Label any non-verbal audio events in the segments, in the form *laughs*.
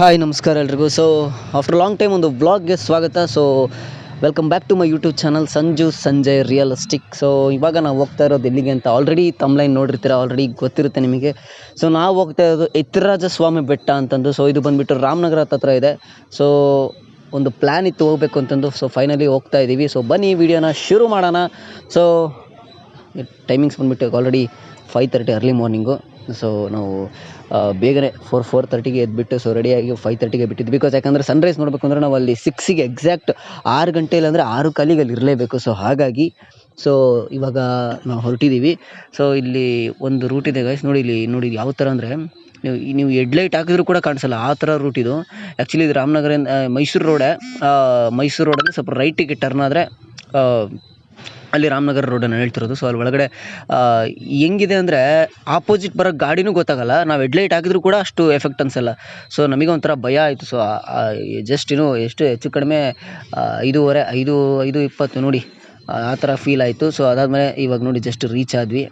Hi, ನಮಸ್ಕಾರ ಎಲ್ರಿಗೂ. So after long time ಒಂದು ವ್ಲಾಗ್ಗೆ ಸ್ವಾಗತ. So welcome back to my YouTube channel Sanju Sanjay realistic so ಇವಾಗ ನಾವು ಹೋಗ್ತಾ ಇರೋದು ಎಲ್ಲಿಗೆ ಅಂತ ಆಲ್ರೆಡಿ ತಮ್ಲೈನ್ ನೋಡಿರ್ತೀರ ಆಲ್ರೆಡಿ ಗೊತ್ತಿರುತ್ತೆ ನಿಮಗೆ. ಸೊ ನಾವು ಹೋಗ್ತಾ ಇರೋದು ಎತ್ತಿರಾಜ ಸ್ವಾಮಿ ಬೆಟ್ಟ ಅಂತಂದು. ಸೊ ಇದು ಬಂದುಬಿಟ್ಟು ರಾಮನಗರ ಹತ್ರ ಇದೆ. ಸೊ ಒಂದು ಪ್ಲ್ಯಾನ್ ಇತ್ತು ಹೋಗಬೇಕು ಅಂತಂದು. ಸೊ ಫೈನಲಿ ಹೋಗ್ತಾ ಇದ್ದೀವಿ ಸೊ ಬನ್ನಿ ವಿಡಿಯೋನ ಶುರು ಮಾಡೋಣ. ಸೊ ಟೈಮಿಂಗ್ಸ್ ಬಂದುಬಿಟ್ಟು already five thirty early morning so ನಾವು ಬೇಗನೆ ಫೋರ್ ಫೋರ್ ತರ್ಟಿಗೆ ಎದ್ಬಿಟ್ಟು ಸೊ ರೆಡಿಯಾಗಿ ಫೈವ್ ತರ್ಟಿಗೆ ಬಿಟ್ಟಿದ್ದು ಬಿಕಾಸ್ ಯಾಕಂದರೆ ಸನ್ರೈಸ್ ನೋಡಬೇಕು ಅಂದರೆ ನಾವು ಅಲ್ಲಿ ಸಿಕ್ಸಿಗೆ ಎಕ್ಸಾಕ್ಟ್ ಆರು ಗಂಟೆ ಇಲ್ಲಾಂದರೆ ಆರು ಕಾಲಿಗೆ ಅಲ್ಲಿ ಇರಲೇಬೇಕು. ಸೊ ಹಾಗಾಗಿ ಸೊ ಇವಾಗ ನಾವು ಹೊರಟಿದ್ದೀವಿ ಸೊ ಇಲ್ಲಿ ಒಂದು ರೂಟ್ ಇದೆ ಗೈಸ್ ನೋಡಿ ಇಲ್ಲಿ, ನೋಡಿ ಯಾವ ಥರ ಅಂದರೆ, ನೀವು ನೀವು ಹೆಡ್ಲೈಟ್ ಹಾಕಿದ್ರು ಕೂಡ ಕಾಣಿಸಲ್ಲ, ಆ ಥರ ರೂಟ್ ಇದು. ಆ್ಯಕ್ಚುಲಿ ಇದು ರಾಮನಗರದಿಂದ ಮೈಸೂರು ರೋಡೇ ಮೈಸೂರು ರೋಡಲ್ಲಿ ಸ್ವಲ್ಪ ರೈಟಿಗೆ ಟರ್ನ್ ಆದರೆ ಅಲ್ಲಿ ರಾಮನಗರ ರೋಡನ್ನು ಹೇಳ್ತಿರೋದು. ಸೊ ಅಲ್ಲಿ ಒಳಗಡೆ ಹೆಂಗಿದೆ ಅಂದರೆ ಆಪೋಸಿಟ್ ಬರೋ ಗಾಡಿನೂ ಗೊತ್ತಾಗಲ್ಲ. ನಾವು ಹೆಡ್ಲೈಟ್ ಹಾಕಿದ್ರು ಕೂಡ ಅಷ್ಟು ಎಫೆಕ್ಟ್ ಅನಿಸಲ್ಲ. ಸೊ ನಮಗೆ ಒಂಥರ ಭಯ ಆಯಿತು. ಸೊ ಜಸ್ಟ್ ಇನ್ನು ಎಷ್ಟು ಹೆಚ್ಚು ಕಡಿಮೆ ಐದೂವರೆ, ಐದು ಐದು ಇಪ್ಪತ್ತು ನೋಡಿ, ಆ ಥರ ಫೀಲ್ ಆಯಿತು. ಸೊ ಅದಾದಮೇಲೆ ಇವಾಗ ನೋಡಿ ಜಸ್ಟ್ ರೀಚ್ ಆದ್ವಿ.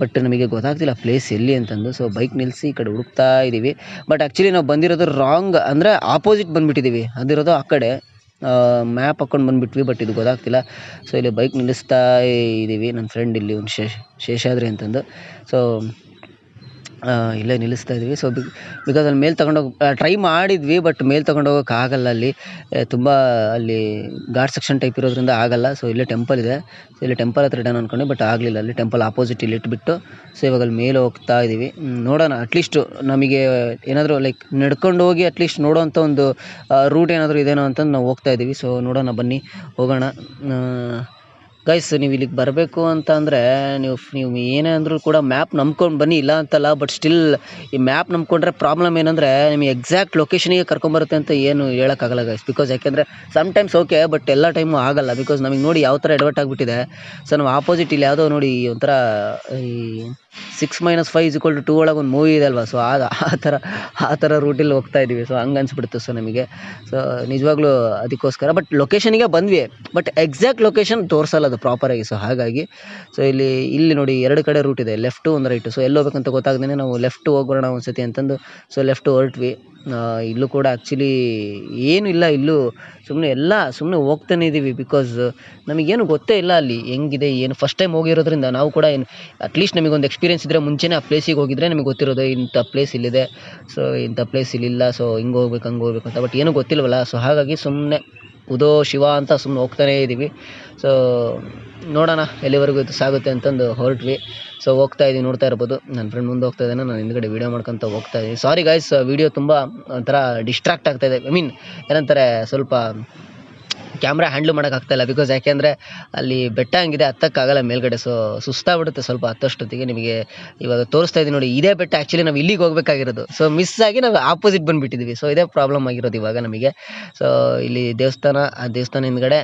ಬಟ್ ನಮಗೆ ಗೊತ್ತಾಗ್ತಿಲ್ಲ ಪ್ಲೇಸ್ ಎಲ್ಲಿ ಅಂತಂದು. ಸೊ ಬೈಕ್ ನಿಲ್ಲಿಸಿ ಈ ಕಡೆ ಹುಡುಕ್ತಾ ಇದ್ದೀವಿ ಬಟ್ ಆ್ಯಕ್ಚುಲಿ ನಾವು ಬಂದಿರೋದು ರಾಂಗ್ ಅಂದರೆ ಆಪೋಸಿಟ್ ಬಂದುಬಿಟ್ಟಿದ್ದೀವಿ ಅದಿರೋದು ಆ ಕಡೆ. ಮ್ಯಾಪ್ ಹಾಕೊಂಡು ಬಂದುಬಿಟ್ವಿ ಬಟ್ ಇದು ಗೊತ್ತಾಗ್ತಿಲ್ಲ. ಸೊ ಇಲ್ಲಿ ಬೈಕ್ ನಿಲ್ಲಿಸ್ತಾ ಇದ್ದೀವಿ. ನನ್ನ ಫ್ರೆಂಡ್ ಇಲ್ಲಿ ಒಂದು ಶೇಷ ಶೇಷಾದ್ರಿ ಅಂತಂದು. ಸೊ ಇಲ್ಲೇ ನಿಲ್ಲಿಸ್ತಾ ಇದ್ವಿ. ಸೊ ಬಿಗ್ ಬಿಕಾಸ್ ಅಲ್ಲಿ ಮೇಲೆ ತಗೊಂಡೋಗಿ ಟ್ರೈ ಮಾಡಿದ್ವಿ ಬಟ್ ಮೇಲೆ ತಗೊಂಡೋಗೋಕೆ ಆಗಲ್ಲ ಅಲ್ಲಿ. ತುಂಬ ಅಲ್ಲಿ ಘಾಟ್ ಸೆಕ್ಷನ್ ಟೈಪ್ ಇರೋದ್ರಿಂದ ಆಗಲ್ಲ. ಸೊ ಇಲ್ಲೇ ಟೆಂಪಲ್ ಇದೆ. ಸೊ ಇಲ್ಲಿ ಟೆಂಪಲ್ ಹತ್ರ ಇಡೋಣ ಅಂದ್ಕೊಂಡೆ ಬಟ್ ಆಗಲಿಲ್ಲ. ಅಲ್ಲಿ ಟೆಂಪಲ್ ಆಪೋಸಿಟ್ ಇಲ್ಲಿ ಇಟ್ಬಿಟ್ಟು ಸೊ ಇವಾಗ ಅಲ್ಲಿ ಮೇಲೆ ಹೋಗ್ತಾ ಇದ್ದೀವಿ ನೋಡೋಣ ಅಟ್ಲೀಸ್ಟು ನಮಗೆ ಏನಾದರೂ ಲೈಕ್ ನಡ್ಕೊಂಡು ಹೋಗಿ ಅಟ್ಲೀಸ್ಟ್ ನೋಡೋವಂಥ ಒಂದು ರೂಟ್ ಏನಾದರೂ ಇದೇನೋ ಅಂತಂದು ನಾವು ಹೋಗ್ತಾ ಇದ್ದೀವಿ ಸೊ ನೋಡೋಣ, ಬನ್ನಿ, ಹೋಗೋಣ. ಗೈಸ್, ನೀವು ಇಲ್ಲಿಗೆ ಬರಬೇಕು ಅಂತ ಅಂದರೆ ನೀವು ನೀವು ಏನೇ ಅಂದರೂ ಕೂಡ ಮ್ಯಾಪ್ ನಂಬ್ಕೊಂಡು ಬನ್ನಿ, ಇಲ್ಲ ಅಂತಲ್ಲ, ಬಟ್ ಸ್ಟಿಲ್ ಈ ಮ್ಯಾಪ್ ನಂಬ್ಕೊಂಡ್ರೆ ಪ್ರಾಬ್ಲಮ್ ಏನಂದರೆ ನಿಮಗೆ ಎಕ್ಸಾಕ್ಟ್ ಲೊಕೇಶನಿಗೆ ಕರ್ಕೊಂಬರುತ್ತೆ ಅಂತ ಏನು ಹೇಳೋಕ್ಕಾಗಲ್ಲ ಗೈಸ್, ಬಿಕಾಸ್ ಯಾಕೆಂದರೆ ಸಮ್ಟೈಮ್ಸ್ ಓಕೆ ಬಟ್ ಎಲ್ಲ ಟೈಮು ಆಗಲ್ಲ, ಬಿಕಾಸ್ ನಮಗೆ ನೋಡಿ ಯಾವ ಥರ ಎಡವಟ್ ಆಗಿಬಿಟ್ಟಿದೆ. ಸೊ, ನಾವು ಆಪೋಸಿಟ್ ಇಲ್ಲಿ ಯಾವುದೋ ನೋಡಿ ಒಂಥರ ಈ six minus five is equal to two ಒಳಗೆ ಮೂವಿ ಇದೆ ಅಲ್ವಾ, ಸೊ ಆಗ ಆ ಥರ ಆ ಥರ ರೂಟಲ್ಲಿ ಹೋಗ್ತಾ ಇದ್ದೀವಿ ಸೊ, ಹಂಗೆ ಅನ್ಸಿಬಿಡ್ತು ಸೊ ನಮಗೆ. ಸೊ, ನಿಜವಾಗ್ಲೂ ಅದಕ್ಕೋಸ್ಕರ ಬಟ್ ಲೊಕೇಶನಿಗೆ ಬಂದ್ವಿ. ಬಟ್ ಎಕ್ಸಾಕ್ಟ್ ಲೊಕೇಶನ್ ತೋರಿಸಲ್ಲ ಅದು. ಪ್ರಾಪರಾಗಿ ಸೊ ಹಾಗಾಗಿ ಸೊ ಇಲ್ಲಿ ಇಲ್ಲಿ ನೋಡಿ ಎರಡು ಕಡೆ ರೂಟ್ ಇದೆ ಲೆಫ್ಟು ಒಂದು ರೈಟು ಸೊ ಎಲ್ಲಿ ಹೋಗ್ಬೇಕಂತ ಗೊತ್ತಾಗ್ದೇ ನಾವು ಲೆಫ್ಟ್ ಹೋಗ್ಬರೋಣ ಒಂದ್ಸತಿ ಅಂತಂದು ಸೊ ಲೆಫ್ಟ್ ಹೊರಟ್ವಿ. ಇಲ್ಲೂ ಕೂಡ ಆ್ಯಕ್ಚುಲಿ ಏನೂ ಇಲ್ಲ ಇಲ್ಲೂ. ಸುಮ್ಮನೆ ಎಲ್ಲ ಸುಮ್ಮನೆ ಹೋಗ್ತಾನೆ ಇದ್ದೀವಿ ಬಿಕಾಸ್ ನಮಗೇನು ಗೊತ್ತೇ ಇಲ್ಲ ಅಲ್ಲಿ ಹೆಂಗಿದೆ, ಏನು ಫಸ್ಟ್ ಟೈಮ್ ಹೋಗಿರೋದ್ರಿಂದ ನಾವು ಕೂಡ ಏನು ಅಟ್ಲೀಸ್ಟ್ ನಮಗೊಂದು ಎಕ್ಸ್ಪೀರಿಯನ್ಸ್ ಇದ್ದರೆ ಮುಂಚೆನೇ ಆ ಪ್ಲೇಸಿಗೆ ಹೋಗಿದ್ರೆ ನಮಗೆ ಗೊತ್ತಿರೋದು, ಇಂಥ ಪ್ಲೇಸ್ ಇಲ್ಲಿದೆ. ಸೊ ಇಂಥ ಪ್ಲೇಸ್ ಇಲ್ಲಿಲ್ಲ ಸೊ ಹಿಂಗೆ ಹೋಗ್ಬೇಕು, ಹಂಗೆ ಹೋಗ್ಬೇಕು ಅಂತ ಬಟ್ ಏನೂ ಗೊತ್ತಿಲ್ವಲ್ಲ. ಸೊ ಹಾಗಾಗಿ ಸುಮ್ಮನೆ ಉದೋ ಶಿವ ಅಂತ ಸುಮ್ಮನೆ ಹೋಗ್ತಾನೇ ಇದ್ದೀವಿ ಸೊ ನೋಡೋಣ ಎಲ್ಲಿವರೆಗೂ ಇದು ಸಾಗುತ್ತೆ ಅಂತಂದು ಹೊರಟ್ವಿ. ಸೊ ಹೋಗ್ತಾ ಇದ್ದೀವಿ ನೋಡ್ತಾ ಇರ್ಬೋದು. ನನ್ನ ಫ್ರೆಂಡ್ ಮುಂದೆ ಹೋಗ್ತಾ ಇದ್ದಾನೆ, ನಾನು ಹಿಂದ್ಗಡೆ ವೀಡಿಯೋ ಮಾಡ್ಕೊತ ಹೋಗ್ತಾ ಇದ್ದೀನಿ ಸಾರಿ ಗಾಯ್ಸ್ ವೀಡಿಯೋ ತುಂಬ ಒಂಥರ ಡಿಸ್ಟ್ರಾಕ್ಟ್ ಆಗ್ತಾ ಇದೆ. ಐ ಮೀನ್ ಏನಂತಾರೆ, ಸ್ವಲ್ಪ ಕ್ಯಾಮ್ರಾ ಹ್ಯಾಂಡ್ಲ್ ಮಾಡೋಕ್ಕಾಗ್ತಾಯಿಲ್ಲ ಬಿಕಾಸ್ ಯಾಕೆಂದರೆ ಅಲ್ಲಿ ಬೆಟ್ಟ ಹಂಗಿದೆ, ಹತ್ತಕ್ಕಾಗಲ್ಲ ಮೇಲ್ಗಡೆ. ಸೊ ಸುಸ್ತಾಗ್ಬಿಡುತ್ತೆ ಸ್ವಲ್ಪ ಹತ್ತಷ್ಟೊತ್ತಿಗೆ ನಿಮಗೆ ಇವಾಗ ತೋರಿಸ್ತಾ ಇದ್ದೀನಿ ನೋಡಿ. ಇದೇ ಬೆಟ್ಟ ಆ್ಯಕ್ಚುಲಿ ನಾವು ಇಲ್ಲಿಗೆ ಹೋಗ್ಬೇಕಾಗಿರೋದು. ಸೊ ಮಿಸ್ ಆಗಿ ನಾವು ಆಪೋಸಿಟ್ ಬಂದುಬಿಟ್ಟಿದ್ದೀವಿ ಸೊ ಇದೇ ಪ್ರಾಬ್ಲಮ್ ಆಗಿರೋದು ಇವಾಗ ನಮಗೆ. ಸೊ ಇಲ್ಲಿ ದೇವಸ್ಥಾನ, ಆ ದೇವಸ್ಥಾನ ಹಿಂದ್ಗಡೆ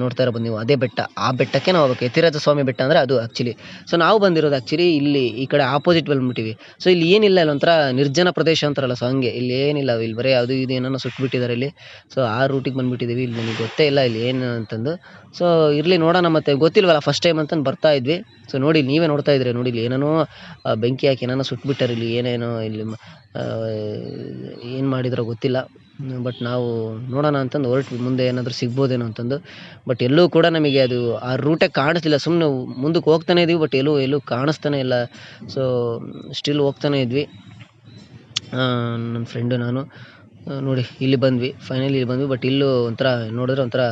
ನೋಡ್ತಾ ಇರೋ ನೀವು ಅದೇ ಬೆಟ್ಟ. ಆ ಬೆಟ್ಟಕ್ಕೆ ನಾವು ಹೋಗ್ಬೇಕು. ಯತಿರಾಜ ಸ್ವಾಮಿ ಬೆಟ್ಟ ಅಂದರೆ ಅದು ಆ್ಯಕ್ಚುಲಿ ಸೊ ನಾವು ಬಂದಿರೋದು ಆ್ಯಕ್ಚುಲಿ ಇಲ್ಲಿ ಈ ಕಡೆ ಆಪೋಸಿಟ್ ಬಂದ್ಬಿಟ್ಟಿವಿ. ಸೊ ಇಲ್ಲಿ ಏನಿಲ್ಲ, ಇಲ್ಲೊಂಥರ ನಿರ್ಜನ ಪ್ರದೇಶ ಅಂತಾರಲ್ಲ. ಸೊ ಹಂಗೆ. ಇಲ್ಲಿ ಏನಿಲ್ಲ, ಇಲ್ಲಿ ಬರೀ ಅದು ಇದು ಏನೋ ಸುಟ್ಬಿಟ್ಟಿದ್ದಾರೆ ಇಲ್ಲಿ. ಸೊ ಆ ರೂಟಿಗೆ ಬಂದುಬಿಟ್ಟಿದ್ದೀವಿ ಇಲ್ಲಿ ನನಗೆ ಗೊತ್ತೇ ಇಲ್ಲ ಇಲ್ಲಿ ಏನು ಅಂತಂದು. ಸೊ ಇರಲಿ ನೋಡೋಣ ಮತ್ತೆ. ಗೊತ್ತಿಲ್ವಲ್ಲ ಫಸ್ಟ್ ಟೈಮ್ ಅಂತಂದು ಬರ್ತಾ ಇದ್ವಿ. ಸೊ ನೋಡಿ ನೀವೇ ನೋಡ್ತಾ ಇದ್ದೀರಿ, ನೋಡಿ ಇಲ್ಲಿ ಏನೇನೋ ಬೆಂಕಿ ಹಾಕಿ ಏನೇನೋ ಸುಟ್ಬಿಟ್ಟಾರೆ ಇಲ್ಲಿ, ಏನೇನೋ ಇಲ್ಲಿ ಏನು ಮಾಡಿದ್ರೋ ಗೊತ್ತಿಲ್ಲ. ಬಟ್ ನಾವು ನೋಡೋಣ ಅಂತಂದು ಹೊರಟ್ವಿ ಮುಂದೆ ಏನಾದರೂ ಸಿಗ್ಬೋದೇನೋ ಅಂತಂದು. ಬಟ್ ಎಲ್ಲೂ ಕೂಡ ನಮಗೆ ಅದು, ಆ ರೂಟೇ ಕಾಣಿಸ್ಲಿಲ್ಲ. ಸುಮ್ಮನೆ ಮುಂದಕ್ಕೆ ಹೋಗ್ತಾನೆ ಇದ್ವಿ ಬಟ್ ಎಲ್ಲೂ ಎಲ್ಲೂ ಕಾಣಿಸ್ತಾನೆ ಇಲ್ಲ. ಸೊ ಸ್ಟಿಲ್ ಹೋಗ್ತಾನೆ ಇದ್ವಿ. ನನ್ನ ಫ್ರೆಂಡು ನಾನು. ನೋಡಿ, ಇಲ್ಲಿ ಬಂದ್ವಿ ಫೈನಲಿ ಇಲ್ಲಿ ಬಂದ್ವಿ ಬಟ್ ಇಲ್ಲೂ ಒಂಥರ ನೋಡಿದ್ರೆ ಒಂಥರ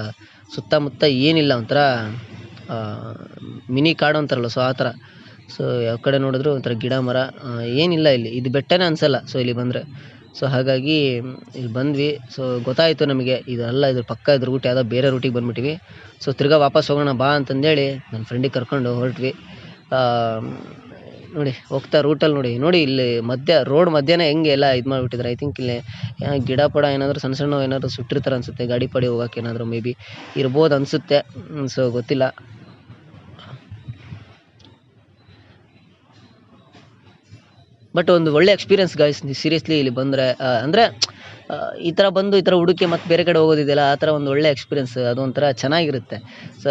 ಸುತ್ತಮುತ್ತ ಏನಿಲ್ಲ, ಒಂಥರ ಮಿನಿ ಕಾಡು ಅಂತಾರಲ್ಲ ಸೊ ಆ ಥರ. ಸೊ ಯಾವ ಕಡೆ ನೋಡಿದ್ರು ಒಂಥರ ಗಿಡ, ಮರ ಏನಿಲ್ಲ ಇಲ್ಲಿ. ಇದು ಬೆಟ್ಟನೇ ಅನಿಸಲ್ಲ ಸೊ ಇಲ್ಲಿ ಬಂದರೆ. ಸೊ ಹಾಗಾಗಿ, ಇಲ್ಲಿ ಬಂದ್ವಿ. ಸೊ ಗೊತ್ತಾಯಿತು ನಮಗೆ, ಇದೆಲ್ಲ ಇದ್ರ ಪಕ್ಕ ಇದ್ರ ರೂಟ್ ಯಾವುದೋ ಬೇರೆ ರೂಟಿಗೆ ಬಂದ್ಬಿಟ್ಟಿವಿ. ಸೊ ತಿರ್ಗಾ ವಾಪಸ್ ಹೋಗೋಣ ಬಾ ಅಂತಂದೇಳಿ ನನ್ನ ಫ್ರೆಂಡಿಗೆ ಕರ್ಕೊಂಡು ಹೊರಟ್ವಿ. ನೋಡಿ ಹೋಗ್ತಾ ರೂಟಲ್ಲಿ ನೋಡಿ. ನೋಡಿ, ಇಲ್ಲಿ ಮಧ್ಯ ರೋಡ್ ಮಧ್ಯನೇ ಹೆಂಗೆ ಎಲ್ಲ ಇದು ಮಾಡಿಬಿಟ್ಟಿದ್ದಾರೆ ಐ ಥಿಂಕ್ ಇಲ್ಲಿ ಗಿಡ ಪಡ ಏನಾದರೂ ಸಣ್ಣ ಸಣ್ಣ ಏನಾದರೂ ಸುಟ್ಟಿರ್ತಾರೆ ಅನಿಸುತ್ತೆ. ಗಾಡಿ ಪಡಿ ಹೋಗೋಕೆ ಏನಾದರೂ ಮೇ ಬಿ ಇರ್ಬೋದು ಅನಿಸುತ್ತೆ. ಸೊ ಗೊತ್ತಿಲ್ಲ. ಬಟ್ ಒಂದು ಒಳ್ಳೆ ಎಕ್ಸ್ಪೀರಿಯನ್ಸ್ ಗಾಯ್ಸ್ ಸೀರಿಯಸ್ಲಿ ಇಲ್ಲಿ ಬಂದರೆ ಅಂದರೆ ಈ ಥರ ಬಂದು ಈ ಥರ ಹುಡುಕಿ ಮತ್ತೆ ಬೇರೆ ಕಡೆ ಹೋಗೋದಿದೆಯಲ್ಲ, ಆ ಥರ ಒಂದು ಒಳ್ಳೆ ಎಕ್ಸ್ಪೀರಿಯನ್ಸ್ ಅದು ಒಂಥರ ಚೆನ್ನಾಗಿರುತ್ತೆ ಸೊ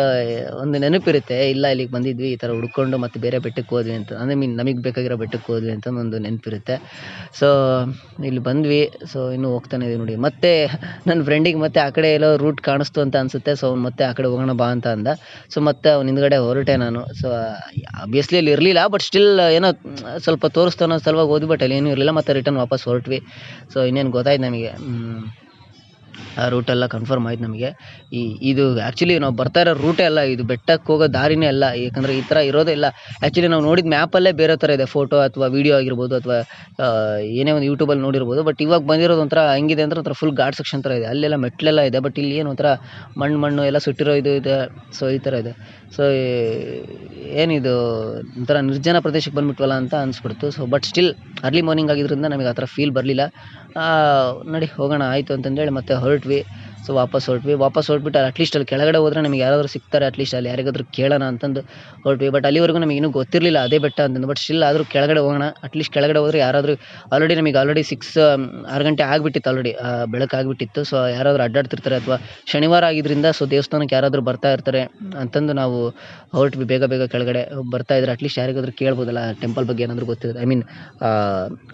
ಒಂದು ನೆನಪಿರುತ್ತೆ ಇಲ್ಲ, ಇಲ್ಲಿಗೆ ಬಂದಿದ್ವಿ, ಈ ಥರ ಹುಡ್ಕೊಂಡು ಮತ್ತೆ ಬೇರೆ ಬೆಟ್ಟಕ್ಕೆ ಹೋದ್ವಿ ಅಂತ. ಅಂದರೆ ಮೀನ್ ನಮಗೆ ಬೇಕಾಗಿರೋ ಬೆಟ್ಟಕ್ಕೆ ಹೋದ್ವಿ ಅಂತ ಒಂದು ನೆನಪಿರುತ್ತೆ ಸೊ ಇಲ್ಲಿ ಬಂದ್ವಿ ಸೊ ಇನ್ನೂ ಹೋಗ್ತಾನೆ ಇದೀವಿ ನೋಡಿ. ಮತ್ತೆ ನನ್ನ ಫ್ರೆಂಡಿಗೆ ಮತ್ತೆ ಆ ಕಡೆ ಎಲ್ಲೋ ರೂಟ್ ಕಾಣಿಸ್ತು ಅಂತ ಅನಿಸುತ್ತೆ ಸೊ ಅವ್ನು ಮತ್ತೆ ಆ ಕಡೆ ಹೋಗೋಣ ಬಾ ಅಂತ ಅಂದ. ಸೊ ಮತ್ತೆ ಅವ್ನ ಹಿಂದ್ಗಡೆ ಹೊರಟೆ ನಾನು. ಸೊ ಅಬ್ವಿಯಸ್ಲಿ ಅಲ್ಲಿ ಇರಲಿಲ್ಲ ಬಟ್ ಸ್ಟಿಲ್ ಏನೋ ಸ್ವಲ್ಪ ತೋರಿಸ್ತಾನೋ, ಸಲುವಾಗಿ ಓದಿ ಬಟ್ ಅಲ್ಲಿ ಏನೂ ಇರಲಿಲ್ಲ, ಮತ್ತೆ ರಿಟರ್ನ್ ವಾಪಸ್ ಹೊರಟ್ವಿ. ಸೊ ಇನ್ನೇನು ಗೊತ್ತಾಯ್ತು ನಮಗೆ. ಹ್ಮ್. ಆ ರೂಟೆಲ್ಲ ಕನ್ಫರ್ಮ್ ಆಯ್ತು ನಮಗೆ. ಈ, ಇದು ಆ್ಯಕ್ಚುಲಿ ನಾವು ಬರ್ತಾ ಇರೋ ರೂಟೇ ಅಲ್ಲ ಇದು ಬೆಟ್ಟಕ್ಕೆ ಹೋಗೋ ದಾರಿನೇ ಅಲ್ಲ. ಯಾಕಂದರೆ ಈ ಥರ ಇರೋದೇ ಇಲ್ಲ. ಆ್ಯಕ್ಚುಲಿ ನಾವು ನೋಡಿದ ಮ್ಯಾಪಲ್ಲೇ ಬೇರೆ ಥರ ಇದೆ ಫೋಟೋ ಅಥವಾ ವೀಡಿಯೋ ಆಗಿರ್ಬೋದು ಅಥವಾ ಏನೇ ಒಂದು ಯೂಟ್ಯೂಬಲ್ಲಿ ನೋಡಿರ್ಬೋದು. ಬಟ್ ಇವಾಗ ಬಂದಿರೋದು ಒಂಥರ ಹೆಂಗಿದೆ ಅಂದರೆ ಒಂಥರ ಫುಲ್ ಘಾಟ್ ಸೆಕ್ಷನ್ ಥರ ಇದೆ. ಅಲ್ಲೆಲ್ಲ ಮೆಟ್ಲೆಲ್ಲ ಇದೆ ಬಟ್ ಇಲ್ಲಿ ಏನು ಒಂಥರ ಮಣ್ಣು ಮಣ್ಣು ಎಲ್ಲ ಸುಟ್ಟಿರೋ ಇದು ಇದೆ. ಸೊ ಈ ಥರ ಇದೆ. ಸೊ ಏನಿದು, ಒಂಥರ ನಿರ್ಜನ ಪ್ರದೇಶಕ್ಕೆ ಬಂದ್ಬಿಟ್ವಲ್ಲ ಅಂತ ಅನಿಸ್ಬಿಡ್ತು. So but still early morning ಆಗಿದ್ದರಿಂದ ನಮಗೆ ಆ ಥರ ಫೀಲ್ ಬರಲಿಲ್ಲ. ನಡಿ, ಹೋಗೋಣ, ಆಯಿತು ಅಂತಂದೇಳಿ ಮತ್ತೆ ಹೊರಟ್ವಿ. ಸೊ ವಾಪಸ್ ಹೊರಟ್ವಿ. ವಾಪಸ್ ಹೊರಟ್ಬಿಟ್ಟು ಅಟ್ಲೀಸ್ಟ್ ಅಲ್ಲಿ ಕೆಳಗಡೆ ಹೋದ್ರೆ ನಮಗೆ ಯಾರಾದರೂ ಸಿಗ್ತಾರೆ ಅಟ್ಲೀಸ್ಟ್ ಅಲ್ಲಿ ಯಾರಿಗಾದರೂ ಕೇಳೋಣ ಅಂತಂದು ಹೊರಟ್ವಿ. ಬಟ್ ಅಲ್ಲಿವರೆಗೂ ನಮಗೆ ಇನ್ನೂ ಗೊತ್ತಿರಲಿಲ್ಲ ಅದೇ ಬೆಟ್ಟ ಅಂತಂದು. ಬಟ್ ಸ್ಟಿಲ್ ಆದರೂ ಕೆಳಗಡೆ ಹೋಗೋಣ. ಅಟ್ಲೀಸ್ಟ್ ಕೆಳಗಡೆ ಹೋದರೆ ಯಾರಾದರೂ ಆಲ್ರೆಡಿ ನಮಗೆ ಆಲ್ರೆಡಿ ಸಿಕ್ಸ್ ಆರು ಗಂಟೆ ಆಗಿಬಿಟ್ಟಿತ್ತು ಆಲ್ರೆಡಿ ಬೆಳಕು ಆಗಿಬಿಟ್ಟಿತ್ತು. ಸೊ ಯಾರಾದರೂ ಅಡ್ಡಾಡ್ತಿರ್ತಾರೆ ಅಥವಾ ಶನಿವಾರ ಆಗಿದ್ದರಿಂದ ಸೊ ದೇವಸ್ಥಾನಕ್ಕೆ ಯಾರಾದರೂ ಬರ್ತಾ ಇರ್ತಾರೆ ಅಂತಂದು ನಾವು ಹೊರಟ್ವಿ ಬೇಗ ಬೇಗ ಕೆಳಗಡೆ. ಬರ್ತಾ ಇದ್ರೆ ಅಟ್ಲೀಸ್ಟ್ ಯಾರಿಗಾದ್ರೂ ಕೇಳ್ಬೋದಲ್ಲ ಟೆಂಪಲ್ ಬಗ್ಗೆ ಏನಾದರೂ ಗೊತ್ತಿರುತ್ತೆ. ಐ ಮೀನ್